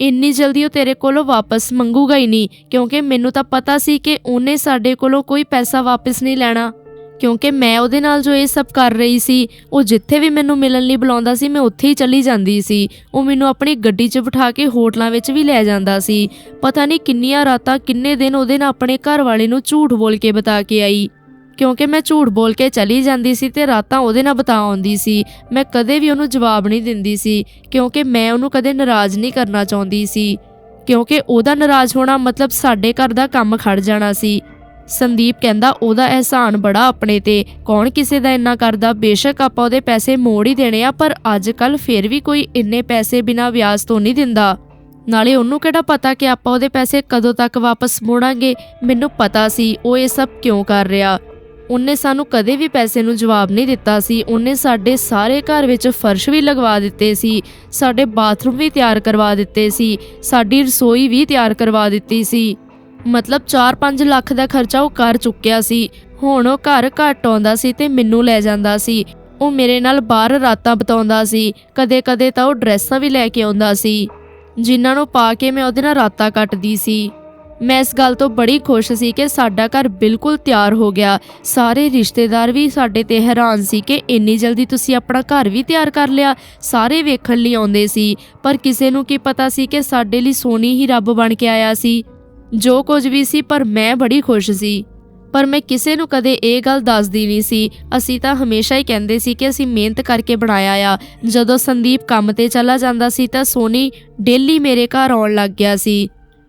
ਇੰਨੀ ਜਲਦੀ ਉਹ ਤੇਰੇ ਕੋਲੋਂ ਵਾਪਸ ਮੰਗੂਗਾ ਹੀ ਨਹੀਂ, ਕਿਉਂਕਿ ਮੈਨੂੰ ਤਾਂ ਪਤਾ ਸੀ ਕਿ ਉਹਨੇ ਸਾਡੇ ਕੋਲੋਂ ਕੋਈ ਪੈਸਾ ਵਾਪਸ ਨਹੀਂ ਲੈਣਾ। ਕਿਉਂਕਿ ਮੈਂ ਉਹਦੇ ਨਾਲ ਜੋ ਇਹ ਸਭ ਕਰ ਰਹੀ ਸੀ, ਉਹ ਜਿੱਥੇ ਵੀ ਮੈਨੂੰ ਮਿਲਣ ਲਈ ਬੁਲਾਉਂਦਾ ਸੀ, ਮੈਂ ਉੱਥੇ ਹੀ ਚਲੀ ਜਾਂਦੀ ਸੀ। ਉਹ ਮੈਨੂੰ ਆਪਣੀ ਗੱਡੀ 'ਚ ਬਿਠਾ ਕੇ ਹੋਟਲਾਂ ਵਿੱਚ ਵੀ ਲੈ ਜਾਂਦਾ ਸੀ। ਪਤਾ ਨਹੀਂ ਕਿੰਨੀਆਂ ਰਾਤਾਂ, ਕਿੰਨੇ ਦਿਨ ਉਹਦੇ ਨਾਲ ਆਪਣੇ ਘਰ ਵਾਲੇ ਨੂੰ ਝੂਠ ਬੋਲ ਕੇ ਬਤਾ ਕੇ ਆਈ। ਕਿਉਂਕਿ ਮੈਂ ਝੂਠ ਬੋਲ ਕੇ ਚਲੀ ਜਾਂਦੀ ਸੀ ਤੇ ਰਾਤਾਂ ਉਹਦੇ ਨਾਲ ਬਤਾ ਆਉਂਦੀ ਸੀ। ਮੈਂ ਕਦੇ ਵੀ ਉਹਨੂੰ ਜਵਾਬ ਨਹੀਂ ਦਿੰਦੀ ਸੀ, ਕਿਉਂਕਿ ਮੈਂ ਉਹਨੂੰ ਕਦੇ ਨਾਰਾਜ਼ ਨਹੀਂ ਕਰਨਾ ਚਾਹੁੰਦੀ ਸੀ। ਕਿਉਂਕਿ ਉਹਦਾ ਨਾਰਾਜ਼ ਹੋਣਾ ਮਤਲਬ ਸਾਡੇ ਘਰ ਦਾ ਕੰਮ ਖੜ ਜਾਣਾ ਸੀ। ਸੰਦੀਪ ਕਹਿੰਦਾ, ਉਹਦਾ ਅਹਿਸਾਨ ਬੜਾ ਆਪਣੇ ਤੇ। ਕੌਣ ਕਿਸੇ ਦਾ ਇੰਨਾ ਕਰਦਾ? ਬੇਸ਼ੱਕ ਆਪਾਂ ਉਹਦੇ ਪੈਸੇ ਮੋੜ ਹੀ ਦੇਣੇ ਆ, ਪਰ ਅੱਜ ਕੱਲ ਫੇਰ ਵੀ ਕੋਈ ਇੰਨੇ ਪੈਸੇ ਬਿਨਾਂ ਵਿਆਜ ਤੋਂ ਨਹੀਂ ਦਿੰਦਾ। ਨਾਲੇ ਉਹਨੂੰ ਕਿਹੜਾ ਪਤਾ ਕਿ ਆਪਾਂ ਉਹਦੇ ਪੈਸੇ ਕਦੋਂ ਤੱਕ ਵਾਪਸ ਮੋੜਾਂਗੇ? ਮੈਨੂੰ ਪਤਾ ਸੀ, ਉਹ ਇਹ ਸਭ ਕਿਉਂ ਕਰ ਰਿਹਾ। ਉਹਨੇ ਸਾਨੂੰ ਕਦੇ ਵੀ ਪੈਸੇ ਨੂੰ ਜਵਾਬ ਨਹੀਂ ਦਿੱਤਾ ਸੀ। ਉਹਨੇ ਸਾਡੇ ਸਾਰੇ ਘਰ ਵਿੱਚ ਫਰਸ਼ ਵੀ ਲਗਵਾ ਦਿੱਤੇ ਸੀ। ਸਾਡੇ ਬਾਥਰੂਮ ਵੀ ਤਿਆਰ ਕਰਵਾ ਦਿੱਤੇ ਸੀ। ਸਾਡੀ ਰਸੋਈ ਵੀ ਤਿਆਰ ਕਰਵਾ ਦਿੱਤੀ ਸੀ। ਮਤਲਬ 4-5 ਲੱਖ ਦਾ ਖਰਚਾ ਉਹ ਕਰ ਚੁੱਕਿਆ ਸੀ। ਹੁਣ ਉਹ ਘਰ ਘੱਟ ਆਉਂਦਾ ਸੀ ਤੇ ਮੈਨੂੰ ਲੈ ਜਾਂਦਾ ਸੀ। ਉਹ ਮੇਰੇ ਨਾਲ ਬਾਹਰ ਰਾਤਾਂ ਬਿਤਾਉਂਦਾ ਸੀ। ਕਦੇ-ਕਦੇ ਤਾਂ ਉਹ ਡਰੈਸਾਂ ਵੀ ਲੈ ਕੇ ਆਉਂਦਾ ਸੀ, ਜਿਨ੍ਹਾਂ ਨੂੰ ਪਾ ਕੇ ਮੈਂ ਉਹਦੇ ਨਾਲ ਰਾਤਾਂ ਕੱਟਦੀ ਸੀ। ਮੈਂ ਇਸ ਗੱਲ ਤੋਂ ਬੜੀ ਖੁਸ਼ ਸੀ ਕਿ ਸਾਡਾ ਘਰ ਬਿਲਕੁਲ ਤਿਆਰ ਹੋ ਗਿਆ। ਸਾਰੇ ਰਿਸ਼ਤੇਦਾਰ ਵੀ ਸਾਡੇ ਤੇ ਹੈਰਾਨ ਸੀ ਕਿ ਇੰਨੀ ਜਲਦੀ ਤੁਸੀਂ ਆਪਣਾ ਘਰ ਵੀ ਤਿਆਰ ਕਰ ਲਿਆ। ਸਾਰੇ ਵੇਖਣ ਲਈ ਆਉਂਦੇ ਸੀ, ਪਰ ਕਿਸੇ ਨੂੰ ਕੀ ਪਤਾ ਸੀ ਕਿ ਸਾਡੇ ਲਈ ਸੋਨੀ ਹੀ ਰੱਬ ਬਣ ਕੇ ਆਇਆ ਸੀ। ਜੋ ਕੁਝ ਵੀ ਸੀ, ਪਰ ਮੈਂ ਬੜੀ ਖੁਸ਼ ਸੀ। ਪਰ ਮੈਂ ਕਿਸੇ ਨੂੰ ਕਦੇ ਇਹ ਗੱਲ ਦੱਸਦੀ ਨਹੀਂ ਸੀ। ਅਸੀਂ ਤਾਂ ਹਮੇਸ਼ਾ ਹੀ ਕਹਿੰਦੇ ਸੀ ਕਿ ਅਸੀਂ ਮਿਹਨਤ ਕਰਕੇ ਬਣਾਇਆ ਆ। ਜਦੋਂ ਸੰਦੀਪ ਕੰਮ ਤੇ ਚਲਾ ਜਾਂਦਾ ਸੀ ਤਾਂ ਸੋਨੀ ਡੇਲੀ ਮੇਰੇ ਘਰ ਆਉਣ ਲੱਗ ਗਿਆ ਸੀ।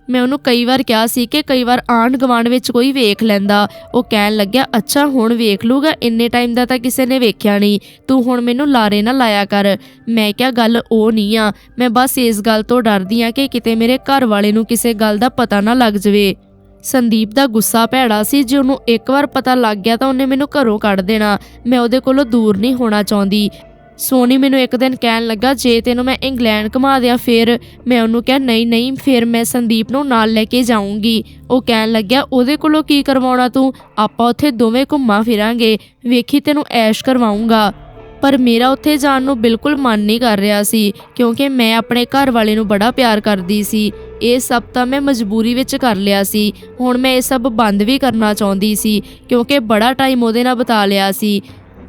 ਮੈਂ ਉਹਨੂੰ ਕਈ ਵਾਰ ਕਿਹਾ ਸੀ ਕਿ ਕਈ ਵਾਰ ਆਂਢ ਗੁਆਂਢ ਵਿੱਚ ਕੋਈ ਵੇਖ ਲੈਂਦਾ। ਉਹ ਕਹਿਣ ਲੱਗਿਆ, ਅੱਛਾ, ਹੁਣ ਵੇਖ ਲੂਗਾ ਇੰਨੇ ਟਾਈਮ ਦਾ ਤਾਂ ਕਿਸੇ ਨੇ ਵੇਖਿਆ ਨਹੀਂ। ਤੂੰ ਹੁਣ ਮੈਨੂੰ ਲਾਰੇ ਨਾ ਲਾਇਆ ਕਰ। ਮੈਂ ਕਿਹਾ, ਗੱਲ ਉਹ ਨਹੀਂ ਆ। ਮੈਂ ਬਸ ਇਸ ਗੱਲ ਤੋਂ ਡਰਦੀ ਆ ਕਿ ਕਿਤੇ ਮੇਰੇ ਘਰ ਵਾਲੇ ਨੂੰ ਕਿਸੇ ਗੱਲ ਦਾ ਪਤਾ ਨਾ ਲੱਗ ਜਵੇ। ਸੰਦੀਪ ਦਾ ਗੁੱਸਾ ਭੈੜਾ ਸੀ। ਜੇ ਉਹਨੂੰ ਇੱਕ ਵਾਰ ਪਤਾ ਲੱਗ ਗਿਆ ਤਾਂ ਉਹਨੇ ਮੈਨੂੰ ਘਰੋਂ ਕੱਢ ਦੇਣਾ। ਮੈਂ ਉਹਦੇ ਕੋਲੋਂ ਦੂਰ ਨਹੀਂ ਹੋਣਾ ਚਾਹੁੰਦੀ। ਸੋਨੀ ਮੈਨੂੰ ਇੱਕ ਦਿਨ ਕਹਿਣ ਲੱਗਾ, ਜੇ ਤੈਨੂੰ ਮੈਂ ਇੰਗਲੈਂਡ ਘੁਮਾ ਦਿਆਂ, ਫਿਰ ਮੈਂ ਉਹਨੂੰ ਕਿਹਾ, ਨਹੀਂ ਨਹੀਂ, ਫਿਰ ਮੈਂ ਸੰਦੀਪ ਨੂੰ ਨਾਲ ਲੈ ਕੇ ਜਾਊਂਗੀ। ਉਹ ਕਹਿਣ ਲੱਗਿਆ, ਉਹਦੇ ਕੋਲੋਂ ਕੀ ਕਰਵਾਉਣਾ ਤੂੰ? ਆਪਾਂ ਉੱਥੇ ਦੋਵੇਂ ਘੁੰਮਾ ਫਿਰਾਂਗੇ। ਵੇਖੀ, ਤੈਨੂੰ ਐਸ਼ ਕਰਵਾਉਂਗਾ ਪਰ ਮੇਰਾ ਉੱਥੇ ਜਾਣ ਨੂੰ ਬਿਲਕੁਲ ਮਨ ਨਹੀਂ ਕਰ ਰਿਹਾ ਸੀ, ਕਿਉਂਕਿ ਮੈਂ ਆਪਣੇ ਘਰ ਵਾਲੇ ਨੂੰ ਬੜਾ ਪਿਆਰ ਕਰਦੀ ਸੀ। ਇਹ ਸਭ ਤਾਂ ਮੈਂ ਮਜਬੂਰੀ ਵਿੱਚ ਕਰ ਲਿਆ ਸੀ। ਹੁਣ ਮੈਂ ਇਹ ਸਭ ਬੰਦ ਵੀ ਕਰਨਾ ਚਾਹੁੰਦੀ ਸੀ, ਕਿਉਂਕਿ ਬੜਾ ਟਾਈਮ ਉਹਦੇ ਨਾਲ ਬਿਤਾ ਲਿਆ ਸੀ।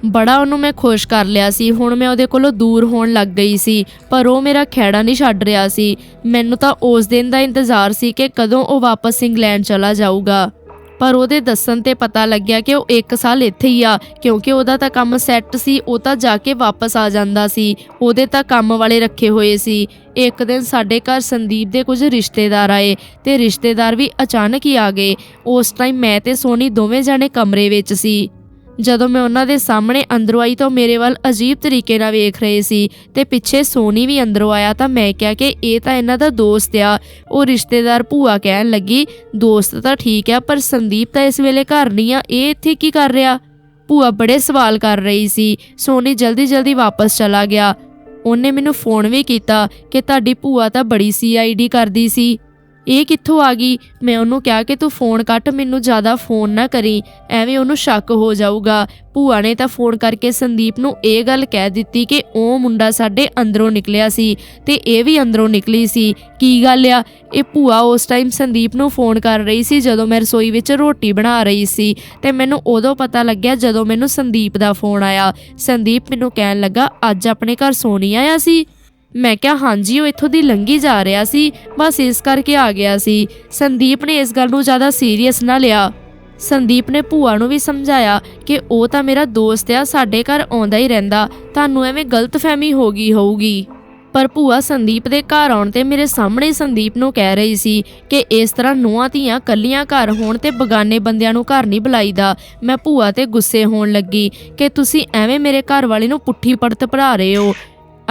ਬੜਾ ਉਹਨੂੰ ਮੈਂ ਖੁਸ਼ ਕਰ ਲਿਆ ਸੀ। ਹੁਣ ਮੈਂ ਉਹਦੇ ਕੋਲੋਂ ਦੂਰ ਹੋਣ ਲੱਗ ਗਈ ਸੀ, ਪਰ ਉਹ ਮੇਰਾ ਖਹਿੜਾ ਨਹੀਂ ਛੱਡ ਰਿਹਾ ਸੀ। ਮੈਨੂੰ ਤਾਂ ਉਸ ਦਿਨ ਦਾ ਇੰਤਜ਼ਾਰ ਸੀ ਕਿ ਕਦੋਂ ਉਹ ਵਾਪਸ ਇੰਗਲੈਂਡ ਚਲਾ ਜਾਊਗਾ। ਪਰ ਉਹਦੇ ਦੱਸਣ ਤੇ ਪਤਾ ਲੱਗਿਆ ਕਿ ਉਹ 1 ਸਾਲ ਇੱਥੇ ਹੀ ਆ, ਕਿਉਂਕਿ ਉਹਦਾ ਤਾਂ ਕੰਮ ਸੈੱਟ ਸੀ, ਉਹ ਤਾਂ ਜਾ ਕੇ ਵਾਪਸ ਆ ਜਾਂਦਾ ਸੀ। ਉਹਦੇ ਤਾਂ ਕੰਮ ਵਾਲੇ ਰੱਖੇ ਹੋਏ ਸੀ। ਇੱਕ ਦਿਨ ਸਾਡੇ ਘਰ ਸੰਦੀਪ ਦੇ ਕੁਝ ਰਿਸ਼ਤੇਦਾਰ ਆਏ ਤੇ ਰਿਸ਼ਤੇਦਾਰ ਵੀ ਅਚਾਨਕ ਹੀ ਆ ਗਏ। ਉਸ ਟਾਈਮ ਮੈਂ ਤੇ ਸੋਨੀ ਦੋਵੇਂ ਜਾਣੇ ਕਮਰੇ ਵਿੱਚ ਸੀ। ਜਦੋਂ ਮੈਂ ਉਹਨਾਂ ਦੇ ਸਾਹਮਣੇ ਅੰਦਰੋਂ ਆਈ ਤਾਂ ਉਹ ਮੇਰੇ ਵੱਲ ਅਜੀਬ ਤਰੀਕੇ ਨਾਲ ਵੇਖ ਰਹੇ ਸੀ ਤੇ ਪਿੱਛੇ ਸੋਨੀ ਵੀ ਅੰਦਰੋਂ ਆਇਆ ਤਾਂ ਮੈਂ ਕਿਹਾ ਕਿ ਇਹ ਤਾਂ ਇਹਨਾਂ ਦਾ ਦੋਸਤ ਆ। ਉਹ ਰਿਸ਼ਤੇਦਾਰ ਭੂਆ ਕਹਿਣ ਲੱਗੀ, ਦੋਸਤ ਤਾਂ ਠੀਕ ਆ, ਪਰ ਸੰਦੀਪ ਤਾਂ ਇਸ ਵੇਲੇ ਘਰ ਨਹੀਂ ਆ। ਇਹ ਇੱਥੇ ਕੀ ਕਰ ਰਿਹਾ? ਭੂਆ ਬੜੇ ਸਵਾਲ ਕਰ ਰਹੀ ਸੀ। ਸੋਨੀ ਜਲਦੀ ਜਲਦੀ ਵਾਪਸ ਚਲਾ ਗਿਆ। ਉਹਨੇ ਮੈਨੂੰ ਫੋਨ ਵੀ ਕੀਤਾ ਕਿ ਤੁਹਾਡੀ ਭੂਆ ਤਾਂ ਬੜੀ ਸੀਆਈਡੀ ਕਰਦੀ ਸੀ। ਇਹ ਕਿੱਥੋਂ ਆ ਗਈ? ਮੈਂ ਉਹਨੂੰ ਕਿਹਾ ਕਿ ਤੂੰ ਫੋਨ ਕੱਟ, ਮੈਨੂੰ ਜ਼ਿਆਦਾ ਫੋਨ ਨਾ ਕਰੀ। ਐਵੇਂ ਉਹਨੂੰ ਸ਼ੱਕ ਹੋ ਜਾਊਗਾ। ਭੂਆ ਨੇ ਤਾਂ ਫੋਨ ਕਰਕੇ ਸੰਦੀਪ ਨੂੰ ਇਹ ਗੱਲ ਕਹਿ ਦਿੱਤੀ ਕਿ ਉਹ ਮੁੰਡਾ ਸਾਡੇ ਅੰਦਰੋਂ ਨਿਕਲਿਆ ਸੀ ਤੇ ਇਹ ਵੀ ਅੰਦਰੋਂ ਨਿਕਲੀ ਸੀ। ਕੀ ਗੱਲ ਆ? ਇਹ ਭੂਆ ਉਸ ਟਾਈਮ ਸੰਦੀਪ ਨੂੰ ਫੋਨ ਕਰ ਰਹੀ ਸੀ ਜਦੋਂ ਮੈਂ ਰਸੋਈ ਵਿੱਚ ਰੋਟੀ ਬਣਾ ਰਹੀ ਸੀ ਤੇ ਮੈਨੂੰ ਉਦੋਂ ਪਤਾ ਲੱਗਿਆ ਜਦੋਂ ਮੈਨੂੰ ਸੰਦੀਪ ਦਾ ਫੋਨ ਆਇਆ। ਸੰਦੀਪ ਮੈਨੂੰ ਕਹਿਣ ਲੱਗਾ, ਅੱਜ ਆਪਣੇ ਘਰ ਸੋਨੀ ਆਇਆ ਸੀ? ਮੈਂ ਕਿਹਾ, ਹਾਂਜੀ, ਉਹ ਇੱਥੋਂ ਦੀ ਲੰਗੀ ਜਾ ਰਿਹਾ ਸੀ, ਬਸ ਇਸ ਕਰਕੇ ਆ ਗਿਆ ਸੀ। ਸੰਦੀਪ ਨੇ ਇਸ ਗੱਲ ਨੂੰ ਜ਼ਿਆਦਾ ਸੀਰੀਅਸ ਨਾ ਲਿਆ। ਸੰਦੀਪ ਨੇ ਭੂਆ ਨੂੰ ਵੀ ਸਮਝਾਇਆ ਕਿ ਉਹ ਤਾਂ ਮੇਰਾ ਦੋਸਤ ਆ, ਸਾਡੇ ਘਰ ਆਉਂਦਾ ਹੀ ਰਹਿੰਦਾ, ਤੁਹਾਨੂੰ ਐਵੇਂ ਗਲਤਫਹਿਮੀ ਹੋ ਗਈ ਹੋਊਗੀ। ਪਰ ਭੂਆ ਸੰਦੀਪ ਦੇ ਘਰ ਆਉਣ ਤੇ ਮੇਰੇ ਸਾਹਮਣੇ ਸੰਦੀਪ ਨੂੰ ਕਹਿ ਰਹੀ ਸੀ ਕਿ ਇਸ ਤਰ੍ਹਾਂ ਨੂੰਹਾਂ ਧੀਆਂ ਕੱਲੀਆਂ ਘਰ ਹੋਣ ਤੇ ਬਗਾਨੇ ਬੰਦਿਆਂ ਨੂੰ ਘਰ ਨਹੀਂ ਬੁਲਾਈਦਾ। ਮੈਂ ਭੂਆ ਤੇ ਗੁੱਸੇ ਹੋਣ ਲੱਗੀ ਕਿ ਤੁਸੀਂ ਐਵੇਂ ਮੇਰੇ ਘਰ ਵਾਲੇ ਨੂੰ ਪੁੱਠੀ ਪੜਤ ਭਰਾ ਰਹੇ ਹੋ।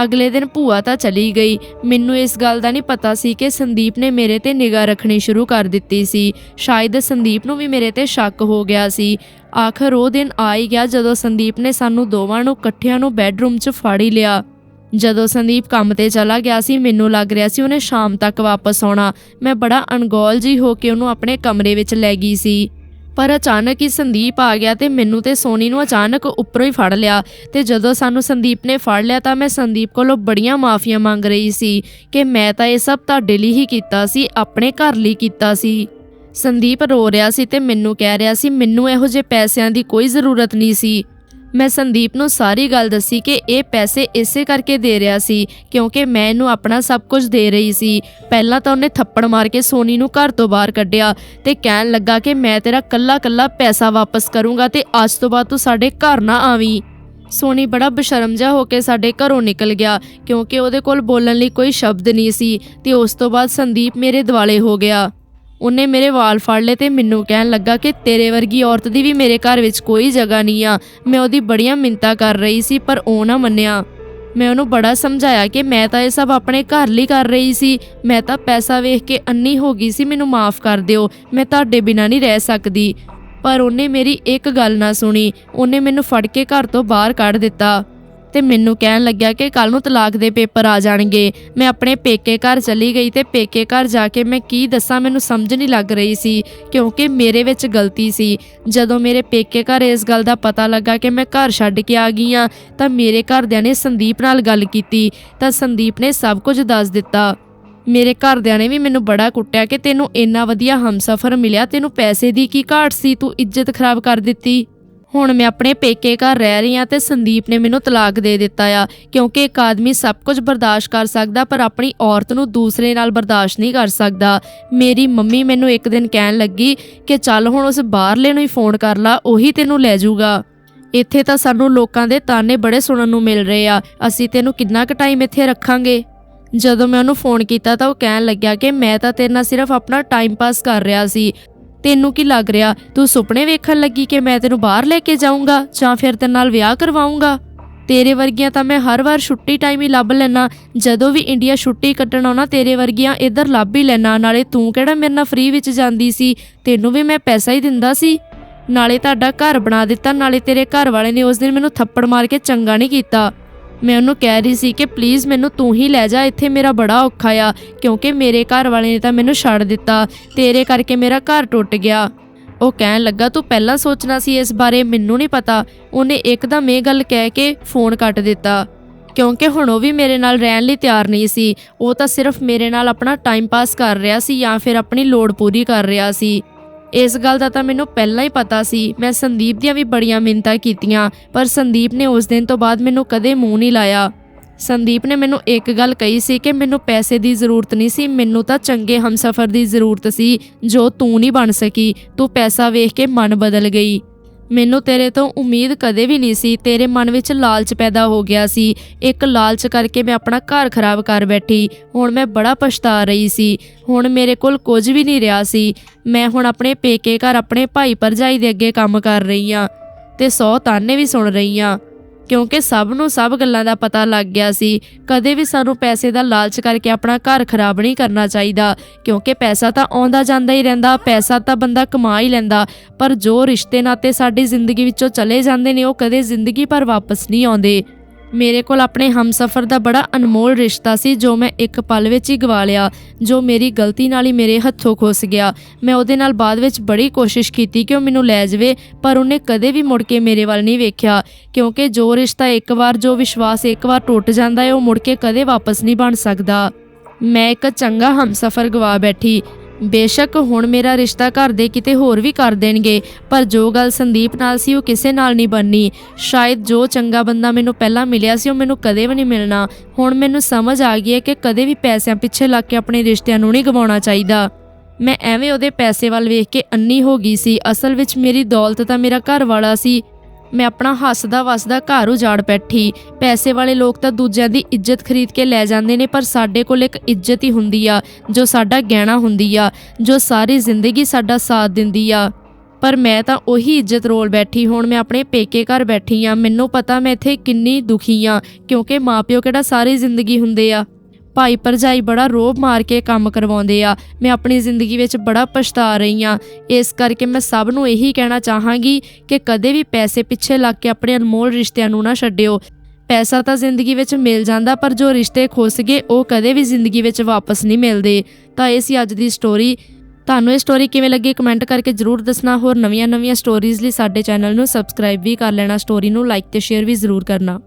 ਅਗਲੇ ਦਿਨ ਭੂਆ ਤਾਂ ਚਲੀ ਗਈ। ਮੈਨੂੰ ਇਸ ਗੱਲ ਦਾ ਨਹੀਂ ਪਤਾ ਸੀ ਕਿ ਸੰਦੀਪ ਨੇ ਮੇਰੇ ਤੇ ਨਿਗਾਹ ਰੱਖਣੀ ਸ਼ੁਰੂ ਕਰ ਦਿੱਤੀ ਸੀ। ਸ਼ਾਇਦ ਸੰਦੀਪ ਨੂੰ ਵੀ ਮੇਰੇ ਤੇ ਸ਼ੱਕ ਹੋ ਗਿਆ ਸੀ। ਆਖਰ ਉਹ ਦਿਨ ਆ ਹੀ ਗਿਆ ਜਦੋਂ ਸੰਦੀਪ ਨੇ ਸਾਨੂੰ ਦੋਵਾਂ ਨੂੰ ਇਕੱਠਿਆਂ ਨੂੰ ਬੈੱਡਰੂਮ 'ਚ ਫੜ ਹੀ ਲਿਆ। ਜਦੋਂ ਸੰਦੀਪ ਕੰਮ ਤੇ ਚਲਾ ਗਿਆ ਸੀ, ਮੈਨੂੰ ਲੱਗ ਰਿਹਾ ਸੀ ਉਹਨੇ ਸ਼ਾਮ ਤੱਕ ਵਾਪਸ ਆਉਣਾ। ਮੈਂ ਬੜਾ ਅਣਗੌਲ ਜੀ ਹੋ ਕੇ ਉਹਨੂੰ ਆਪਣੇ ਕਮਰੇ ਵਿੱਚ ਲੈ ਗਈ ਸੀ। ਪਰ ਅਚਾਨਕ ਹੀ ਸੰਦੀਪ ਆ ਗਿਆ ਤੇ ਮੈਨੂੰ ਤੇ ਸੋਨੀ ਨੂੰ ਅਚਾਨਕ ਉੱਪਰੋਂ ਹੀ ਫੜ ਲਿਆ। ਤੇ ਜਦੋਂ ਸਾਨੂੰ ਸੰਦੀਪ ਨੇ ਫੜ ਲਿਆ ਤਾਂ ਮੈਂ ਸੰਦੀਪ ਕੋਲੋਂ ਬੜੀਆਂ ਮਾਫੀਆਂ ਮੰਗ ਰਹੀ ਸੀ ਕਿ ਮੈਂ ਤਾਂ ਇਹ ਸਭ ਤੁਹਾਡੇ ਲਈ ਹੀ ਕੀਤਾ ਸੀ, ਆਪਣੇ ਘਰ ਲਈ ਕੀਤਾ ਸੀ। ਸੰਦੀਪ ਰੋ ਰਿਹਾ ਸੀ ਤੇ ਮੈਨੂੰ ਕਹਿ ਰਿਹਾ ਸੀ, ਮੈਨੂੰ ਇਹੋ ਜਿਹੇ ਪੈਸਿਆਂ ਦੀ ਕੋਈ ਜ਼ਰੂਰਤ ਨਹੀਂ ਸੀ। ਮੈਂ ਸੰਦੀਪ ਨੂੰ ਸਾਰੀ ਗੱਲ ਦੱਸੀ ਕਿ ਇਹ ਪੈਸੇ ਇਸੇ ਕਰਕੇ ਦੇ ਰਿਹਾ ਸੀ, ਕਿਉਂਕਿ ਮੈਂ ਇਹਨੂੰ ਆਪਣਾ ਸਭ ਕੁਝ ਦੇ ਰਹੀ ਸੀ। ਪਹਿਲਾਂ ਤਾਂ ਉਹਨੇ ਥੱਪੜ ਮਾਰ ਕੇ ਸੋਨੀ ਨੂੰ ਘਰ ਤੋਂ ਬਾਹਰ ਕੱਢਿਆ ਤੇ ਕਹਿਣ ਲੱਗਾ ਕਿ ਮੈਂ ਤੇਰਾ ਕੱਲਾ ਕੱਲਾ ਪੈਸਾ ਵਾਪਸ ਕਰੂੰਗਾ ਤੇ ਅੱਜ ਤੋਂ ਬਾਅਦ ਤੂੰ ਸਾਡੇ ਘਰ ਨਾ ਆਵੀਂ। ਸੋਨੀ ਬੜਾ ਬਸ਼ਰਮ ਜਿਹਾ ਹੋ ਕੇ ਸਾਡੇ ਘਰੋਂ ਨਿਕਲ ਗਿਆ, ਕਿਉਂਕਿ ਉਹਦੇ ਕੋਲ ਬੋਲਣ ਲਈ ਕੋਈ ਸ਼ਬਦ ਨਹੀਂ ਸੀ ਤੇ ਉਸ ਤੋਂ ਬਾਅਦ ਸੰਦੀਪ ਮੇਰੇ ਦਿਵਾਲੇ ਹੋ ਗਿਆ। ਉਹਨੇ ਮੇਰੇ ਵਾਲ ਫੜ ਲਏ ਤੇ ਮੈਨੂੰ ਕਹਿਣ ਲੱਗਾ ਕਿ ਤੇਰੇ ਵਰਗੀ ਔਰਤ ਦੀ ਵੀ ਮੇਰੇ ਘਰ ਵਿੱਚ ਕੋਈ ਜਗ੍ਹਾ ਨਹੀਂ ਆ। ਮੈਂ ਉਹਦੀ ਬੜੀਆਂ ਮਿੰਤਾ ਕਰ ਰਹੀ ਸੀ, ਪਰ ਉਹ ਨਾ ਮੰਨਿਆ। ਮੈਂ ਉਹਨੂੰ ਬੜਾ ਸਮਝਾਇਆ ਕਿ ਮੈਂ ਤਾਂ ਇਹ ਸਭ ਆਪਣੇ ਘਰ ਲਈ ਕਰ ਰਹੀ ਸੀ। ਮੈਂ ਤਾਂ ਪੈਸਾ ਵੇਖ ਕੇ ਅੰਨੀ ਹੋ ਗਈ ਸੀ, ਮੈਨੂੰ ਮਾਫ ਕਰ ਦਿਓ। ਮੈਂ ਤੁਹਾਡੇ ਬਿਨਾਂ ਨਹੀਂ ਰਹਿ ਸਕਦੀ। ਪਰ ਉਹਨੇ ਮੇਰੀ ਇੱਕ ਗੱਲ ਨਾ ਸੁਣੀ। ਉਹਨੇ ਮੈਨੂੰ ਫੜ ਕੇ ਘਰ ਤੋਂ ਬਾਹਰ ਕੱਢ ਦਿੱਤਾ। ਤੇ ਮੈਨੂੰ ਕਹਿਣ ਲੱਗਿਆ ਕਿ ਕੱਲ ਨੂੰ ਤਲਾਕ ਦੇ ਪੇਪਰ ਆ ਜਾਣਗੇ। ਮੈਂ ਆਪਣੇ ਪੇਕੇ ਘਰ ਚਲੀ ਗਈ ਤੇ ਪੇਕੇ ਘਰ ਜਾ ਕੇ ਮੈਂ ਕੀ ਦੱਸਾਂ, ਮੈਨੂੰ ਸਮਝ ਨਹੀਂ ਲੱਗ ਰਹੀ ਸੀ, ਕਿਉਂਕਿ ਮੇਰੇ ਵਿੱਚ ਗਲਤੀ ਸੀ। ਜਦੋਂ ਮੇਰੇ ਪੇਕੇ ਘਰ ਇਸ ਗੱਲ ਦਾ ਪਤਾ ਲੱਗਾ ਕਿ ਮੈਂ ਘਰ ਛੱਡ ਕੇ ਆ ਗਈ ਆ ਤਾਂ ਮੇਰੇ ਘਰਦਿਆਂ ਨੇ ਸੰਦੀਪ ਨਾਲ ਗੱਲ ਕੀਤੀ। ਤਾਂ ਸੰਦੀਪ ਨੇ ਸਭ ਕੁਝ ਦੱਸ ਦਿੱਤਾ। ਮੇਰੇ ਘਰਦਿਆਂ ਨੇ ਵੀ ਮੈਨੂੰ ਬੜਾ ਕੁੱਟਿਆ ਕਿ ਤੈਨੂੰ ਇੰਨਾ ਵਧੀਆ ਹਮਸਫਰ ਮਿਲਿਆ, ਤੈਨੂੰ ਪੈਸੇ ਦੀ ਕੀ ਘਾਟ ਸੀ, ਤੂੰ ਇੱਜ਼ਤ ਖਰਾਬ ਕਰ ਦਿੱਤੀ। ਹੁਣ ਮੈਂ ਆਪਣੇ ਪੇਕੇ ਘਰ ਰਹਿ ਰਹੀ ਹਾਂ ਤੇ ਸੰਦੀਪ ਨੇ ਮੈਨੂੰ ਤਲਾਕ ਦੇ ਦਿੱਤਾ ਆ, ਕਿਉਂਕਿ ਇੱਕ ਆਦਮੀ ਸਭ ਕੁਝ ਬਰਦਾਸ਼ਤ ਕਰ ਸਕਦਾ, ਪਰ ਆਪਣੀ ਔਰਤ ਨੂੰ ਦੂਸਰੇ ਨਾਲ ਬਰਦਾਸ਼ਤ ਨਹੀਂ ਕਰ ਸਕਦਾ। ਮੇਰੀ ਮੰਮੀ ਮੈਨੂੰ ਇੱਕ ਦਿਨ ਕਹਿਣ ਲੱਗੀ ਕਿ ਚੱਲ ਹੁਣ ਉਸ ਬਾਹਰਲੇ ਨੂੰ ਹੀ ਫੋਨ ਕਰ ਲਾ, ਉਹੀ ਤੈਨੂੰ ਲੈ ਜਾਊਗਾ। ਇੱਥੇ ਤਾਂ ਸਾਨੂੰ ਲੋਕਾਂ ਦੇ ਤਾਨੇ ਬੜੇ ਸੁਣਨ ਨੂੰ ਮਿਲ ਰਹੇ ਆ, ਅਸੀਂ ਤੈਨੂੰ ਕਿੰਨਾ ਕੁ ਟਾਈਮ ਇੱਥੇ ਰੱਖਾਂਗੇ? ਜਦੋਂ ਮੈਂ ਉਹਨੂੰ ਫੋਨ ਕੀਤਾ ਤਾਂ ਉਹ ਕਹਿਣ ਲੱਗਿਆ ਕਿ ਮੈਂ ਤਾਂ ਤੇਰੇ ਨਾਲ ਸਿਰਫ ਆਪਣਾ ਟਾਈਮ ਪਾਸ ਕਰ ਰਿਹਾ ਸੀ। ਤੈਨੂੰ ਕੀ ਲੱਗ ਰਿਹਾ? ਤੂੰ ਸੁਪਨੇ ਵੇਖਣ ਲੱਗੀ ਕਿ ਮੈਂ ਤੈਨੂੰ ਬਾਹਰ ਲੈ ਕੇ ਜਾਊਂਗਾ ਜਾਂ ਫਿਰ ਤੇਰੇ ਨਾਲ ਵਿਆਹ ਕਰਵਾਊਂਗਾ? ਤੇਰੇ ਵਰਗੀਆਂ ਤਾਂ ਮੈਂ ਹਰ ਵਾਰ ਛੁੱਟੀ ਟਾਈਮ ਹੀ ਲੱਭ ਲੈਣਾ ਜਦੋਂ ਵੀ ਇੰਡੀਆ ਛੁੱਟੀ ਕੱਟਣ ਆਉਣਾ, ਤੇਰੇ ਵਰਗੀਆਂ ਇੱਧਰ ਲੱਭ ਹੀ ਲੈਣਾ ਨਾਲੇ ਤੂੰ ਕਿਹੜਾ ਮੇਰੇ ਨਾਲ ਫ੍ਰੀ ਵਿੱਚ ਜਾਂਦੀ ਸੀ? ਤੈਨੂੰ ਵੀ ਮੈਂ ਪੈਸਾ ਹੀ ਦਿੰਦਾ ਸੀ। ਨਾਲੇ ਤੁਹਾਡਾ ਘਰ ਬਣਾ ਦਿੱਤਾ, ਨਾਲੇ ਤੇਰੇ ਘਰ ਵਾਲੇ ਨੇ ਉਸ ਦਿਨ ਮੈਨੂੰ ਥੱਪੜ ਮਾਰ ਕੇ ਚੰਗਾ ਨਹੀਂ ਕੀਤਾ। ਮੈਂ ਉਹਨੂੰ ਕਹਿ ਰਹੀ ਸੀ ਕਿ ਪਲੀਜ਼ ਮੈਨੂੰ ਤੂੰ ਹੀ ਲੈ ਜਾ, ਇੱਥੇ ਮੇਰਾ ਬੜਾ ਔਖਾ ਆ, ਕਿਉਂਕਿ ਮੇਰੇ ਘਰ ਵਾਲੇ ਨੇ ਤਾਂ ਮੈਨੂੰ ਛੱਡ ਦਿੱਤਾ, ਤੇਰੇ ਕਰਕੇ ਮੇਰਾ ਘਰ ਟੁੱਟ ਗਿਆ। ਉਹ ਕਹਿਣ ਲੱਗਾ, ਤੂੰ ਪਹਿਲਾਂ ਸੋਚਣਾ ਸੀ ਇਸ ਬਾਰੇ, ਮੈਨੂੰ ਨਹੀਂ ਪਤਾ। ਉਹਨੇ ਇੱਕਦਮ ਇਹ ਗੱਲ ਕਹਿ ਕੇ ਫੋਨ ਕੱਟ ਦਿੱਤਾ। ਕਿਉਂਕਿ ਹੁਣ ਉਹ ਵੀ ਮੇਰੇ ਨਾਲ ਰਹਿਣ ਲਈ ਤਿਆਰ ਨਹੀਂ ਸੀ, ਉਹ ਤਾਂ ਸਿਰਫ ਮੇਰੇ ਨਾਲ ਆਪਣਾ ਟਾਈਮ ਪਾਸ ਕਰ ਰਿਹਾ ਸੀ ਜਾਂ ਫਿਰ ਆਪਣੀ ਲੋੜ ਪੂਰੀ ਕਰ ਰਿਹਾ ਸੀ। ਇਸ ਗੱਲ ਦਾ ਤਾਂ ਮੈਨੂੰ ਪਹਿਲਾਂ ਹੀ ਪਤਾ ਸੀ। ਮੈਂ ਸੰਦੀਪ ਦੀਆਂ ਵੀ ਬੜੀਆਂ ਮਿੰਨਤਾਂ ਕੀਤੀਆਂ, ਪਰ ਸੰਦੀਪ ਨੇ ਉਸ ਦਿਨ ਤੋਂ ਬਾਅਦ ਮੈਨੂੰ ਕਦੇ ਮੂੰਹ ਨਹੀਂ ਲਾਇਆ। ਸੰਦੀਪ ਨੇ ਮੈਨੂੰ ਇੱਕ ਗੱਲ ਕਹੀ ਸੀ ਕਿ ਮੈਨੂੰ ਪੈਸੇ ਦੀ ਜ਼ਰੂਰਤ ਨਹੀਂ ਸੀ, ਮੈਨੂੰ ਤਾਂ ਚੰਗੇ ਹਮਸਫਰ ਦੀ ਜ਼ਰੂਰਤ ਸੀ, ਜੋ ਤੂੰ ਨਹੀਂ ਬਣ ਸਕੀ, ਤੂੰ ਪੈਸਾ ਵੇਖ ਕੇ ਮਨ ਬਦਲ ਗਈ। ਮੈਨੂੰ ਤੇਰੇ ਤੋਂ ਉਮੀਦ ਕਦੇ ਵੀ ਨਹੀਂ ਸੀ, ਤੇਰੇ ਮਨ ਵਿੱਚ ਲਾਲਚ ਪੈਦਾ ਹੋ ਗਿਆ ਸੀ। ਇੱਕ ਲਾਲਚ ਕਰਕੇ ਮੈਂ ਆਪਣਾ ਘਰ ਖਰਾਬ ਕਰ ਬੈਠੀ, ਹੁਣ ਮੈਂ ਬੜਾ ਪਛਤਾ ਰਹੀ ਸੀ। ਹੁਣ ਮੇਰੇ ਕੋਲ ਕੁਝ ਵੀ ਨਹੀਂ ਰਿਹਾ ਸੀ। ਮੈਂ ਹੁਣ ਆਪਣੇ ਪੇਕੇ ਘਰ ਆਪਣੇ ਭਾਈ ਭਰਜਾਈ ਦੇ ਅੱਗੇ ਕੰਮ ਕਰ ਰਹੀ ਆ ਤੇ ਸੌ ਤਾਨੇ ਵੀ ਸੁਣ ਰਹੀ ਆ ਕਿਉਂਕਿ ਸਭ ਨੂੰ ਸਭ ਗੱਲਾਂ ਦਾ ਪਤਾ ਲੱਗ ਗਿਆ ਸੀ। ਕਦੇ ਵੀ ਸਾਨੂੰ ਪੈਸੇ ਦਾ ਲਾਲਚ ਕਰਕੇ ਆਪਣਾ ਘਰ ਖਰਾਬ ਨਹੀਂ ਕਰਨਾ ਚਾਹੀਦਾ। ਕਿਉਂਕਿ ਪੈਸਾ ਤਾਂ ਆਉਂਦਾ ਜਾਂਦਾ ਹੀ ਰਹਿੰਦਾ, ਪੈਸਾ ਤਾਂ ਬੰਦਾ ਕਮਾ ਹੀ ਲੈਂਦਾ। ਪਰ ਜੋ ਰਿਸ਼ਤੇ ਨਾਤੇ ਸਾਡੀ ਜ਼ਿੰਦਗੀ ਵਿੱਚੋਂ ਚਲੇ ਜਾਂਦੇ ਨੇ, ਉਹ ਕਦੇ ਜ਼ਿੰਦਗੀ ਭਰ ਵਾਪਸ ਨਹੀਂ ਆਉਂਦੇ। ਮੇਰੇ ਕੋਲ ਆਪਣੇ ਹਮਸਫਰ ਦਾ ਬੜਾ ਅਨਮੋਲ ਰਿਸ਼ਤਾ ਸੀ, ਜੋ ਮੈਂ ਇੱਕ ਪਲ ਵਿੱਚ ਹੀ ਗਵਾ ਲਿਆ, ਜੋ ਮੇਰੀ ਗਲਤੀ ਨਾਲ ਹੀ ਮੇਰੇ ਹੱਥੋਂ ਖੁੱਸ ਗਿਆ। ਮੈਂ ਉਹਦੇ ਨਾਲ ਬਾਅਦ ਵਿੱਚ ਬੜੀ ਕੋਸ਼ਿਸ਼ ਕੀਤੀ ਕਿ ਉਹ ਮੈਨੂੰ ਲੈ ਜਾਵੇ, ਪਰ ਉਹਨੇ ਕਦੇ ਵੀ ਮੁੜ ਕੇ ਮੇਰੇ ਵੱਲ ਨਹੀਂ ਵੇਖਿਆ, ਕਿਉਂਕਿ ਜੋ ਰਿਸ਼ਤਾ ਇੱਕ ਵਾਰ, ਜੋ ਵਿਸ਼ਵਾਸ ਇੱਕ ਵਾਰ ਟੁੱਟ ਜਾਂਦਾ ਹੈ, ਉਹ ਮੁੜ ਕੇ ਕਦੇ ਵਾਪਸ ਨਹੀਂ ਬਣ ਸਕਦਾ। ਮੈਂ ਇੱਕ ਚੰਗਾ ਹਮਸਫਰ ਗਵਾ ਬੈਠੀ। ਬੇਸ਼ੱਕ ਹੁਣ ਮੇਰਾ ਰਿਸ਼ਤਾ ਘਰ ਦੇ ਕਿਤੇ ਹੋਰ ਵੀ ਕਰ ਦੇਣਗੇ, ਪਰ ਜੋ ਗੱਲ ਸੰਦੀਪ ਨਾਲ ਸੀ ਉਹ ਕਿਸੇ ਨਾਲ ਨਹੀਂ ਬਣਨੀ। ਸ਼ਾਇਦ ਜੋ ਚੰਗਾ ਬੰਦਾ ਮੈਨੂੰ ਪਹਿਲਾਂ ਮਿਲਿਆ ਸੀ ਉਹ ਮੈਨੂੰ ਕਦੇ ਵੀ ਨਹੀਂ ਮਿਲਣਾ। ਹੁਣ ਮੈਨੂੰ ਸਮਝ ਆ ਗਈ ਹੈ ਕਿ ਕਦੇ ਵੀ ਪੈਸਿਆਂ ਪਿੱਛੇ ਲੱਗ ਕੇ ਆਪਣੇ ਰਿਸ਼ਤਿਆਂ ਨੂੰ ਨਹੀਂ ਗਵਾਉਣਾ ਚਾਹੀਦਾ। ਮੈਂ ਐਵੇਂ ਉਹਦੇ ਪੈਸੇ ਵੱਲ ਵੇਖ ਕੇ ਅੰਨੀ ਹੋ ਗਈ ਸੀ। ਅਸਲ ਵਿੱਚ ਮੇਰੀ ਦੌਲਤ ਤਾਂ ਮੇਰਾ ਘਰ ਵਾਲਾ ਸੀ। ਮੈਂ ਆਪਣਾ ਹੱਸਦਾ ਵਸਦਾ ਘਰ ਉਜਾੜ ਬੈਠੀ। ਪੈਸੇ ਵਾਲੇ ਲੋਕ ਤਾਂ ਦੂਜਿਆਂ ਦੀ ਇੱਜ਼ਤ ਖਰੀਦ ਕੇ ਲੈ ਜਾਂਦੇ ਨੇ, ਪਰ ਸਾਡੇ ਕੋਲ ਇੱਕ ਇੱਜ਼ਤ ਹੀ ਹੁੰਦੀ ਆ, ਜੋ ਸਾਡਾ ਗਹਿਣਾ ਹੁੰਦੀ ਆ, ਜੋ ਸਾਰੀ ਜ਼ਿੰਦਗੀ ਸਾਡਾ ਸਾਥ ਦਿੰਦੀ ਆ। ਪਰ ਮੈਂ ਤਾਂ ਉਹੀ ਇੱਜ਼ਤ ਰੋਲ ਬੈਠੀ, ਹੁਣ ਮੈਂ ਆਪਣੇ ਪੇਕੇ ਘਰ ਬੈਠੀ ਆ, ਮੈਨੂੰ ਪਤਾ ਮੈਂ ਇੱਥੇ ਕਿੰਨੀ ਦੁਖੀ ਆ, ਕਿਉਂਕਿ ਮਾਪਿਓ ਕਿਹੜਾ ਸਾਰੀ ਜ਼ਿੰਦਗੀ ਹੁੰਦੇ ਆ। ਭਾਈ ਭਰਜਾਈ ਬੜਾ ਰੋਬ ਮਾਰ ਕੇ ਕੰਮ ਕਰਵਾਉਂਦੇ ਆ। ਮੈਂ ਆਪਣੀ ਜ਼ਿੰਦਗੀ ਵਿੱਚ ਬੜਾ ਪਛਤਾ ਰਹੀ ਆ। ਇਸ ਕਰਕੇ ਮੈਂ ਸਭ ਨੂੰ ਇਹੀ ਕਹਿਣਾ ਚਾਹਾਂਗੀ ਕਿ ਕਦੇ ਵੀ ਪੈਸੇ ਪਿੱਛੇ ਲੱਗ ਕੇ ਆਪਣੇ ਅਨਮੋਲ ਰਿਸ਼ਤਿਆਂ ਨੂੰ ਨਾ ਛੱਡਿਓ। ਪੈਸਾ ਤਾਂ ਜ਼ਿੰਦਗੀ ਵਿੱਚ ਮਿਲ ਜਾਂਦਾ, ਪਰ ਜੋ ਰਿਸ਼ਤੇ ਖੁੱਸ ਗਏ, ਉਹ ਕਦੇ ਵੀ ਜ਼ਿੰਦਗੀ ਵਿੱਚ ਵਾਪਸ ਨਹੀਂ ਮਿਲਦੇ। ਤਾਂ ਇਹ ਸੀ ਅੱਜ ਦੀ ਸਟੋਰੀ ਤੁਹਾਨੂੰ ਇਹ ਸਟੋਰੀ ਕਿਵੇਂ ਲੱਗੀ ਕਮੈਂਟ ਕਰਕੇ ਜਰੂਰ ਦੱਸਣਾ। ਹੋਰ ਨਵੀਆਂ-ਨਵੀਆਂ ਸਟੋਰੀਜ਼ ਲਈ ਸਾਡੇ ਚੈਨਲ ਨੂੰ ਸਬਸਕ੍ਰਾਈਬ ਵੀ ਕਰ ਲੈਣਾ। ਸਟੋਰੀ ਨੂੰ ਲਾਈਕ ਤੇ ਸ਼ੇਅਰ ਵੀ ਜ਼ਰੂਰ ਕਰਨਾ।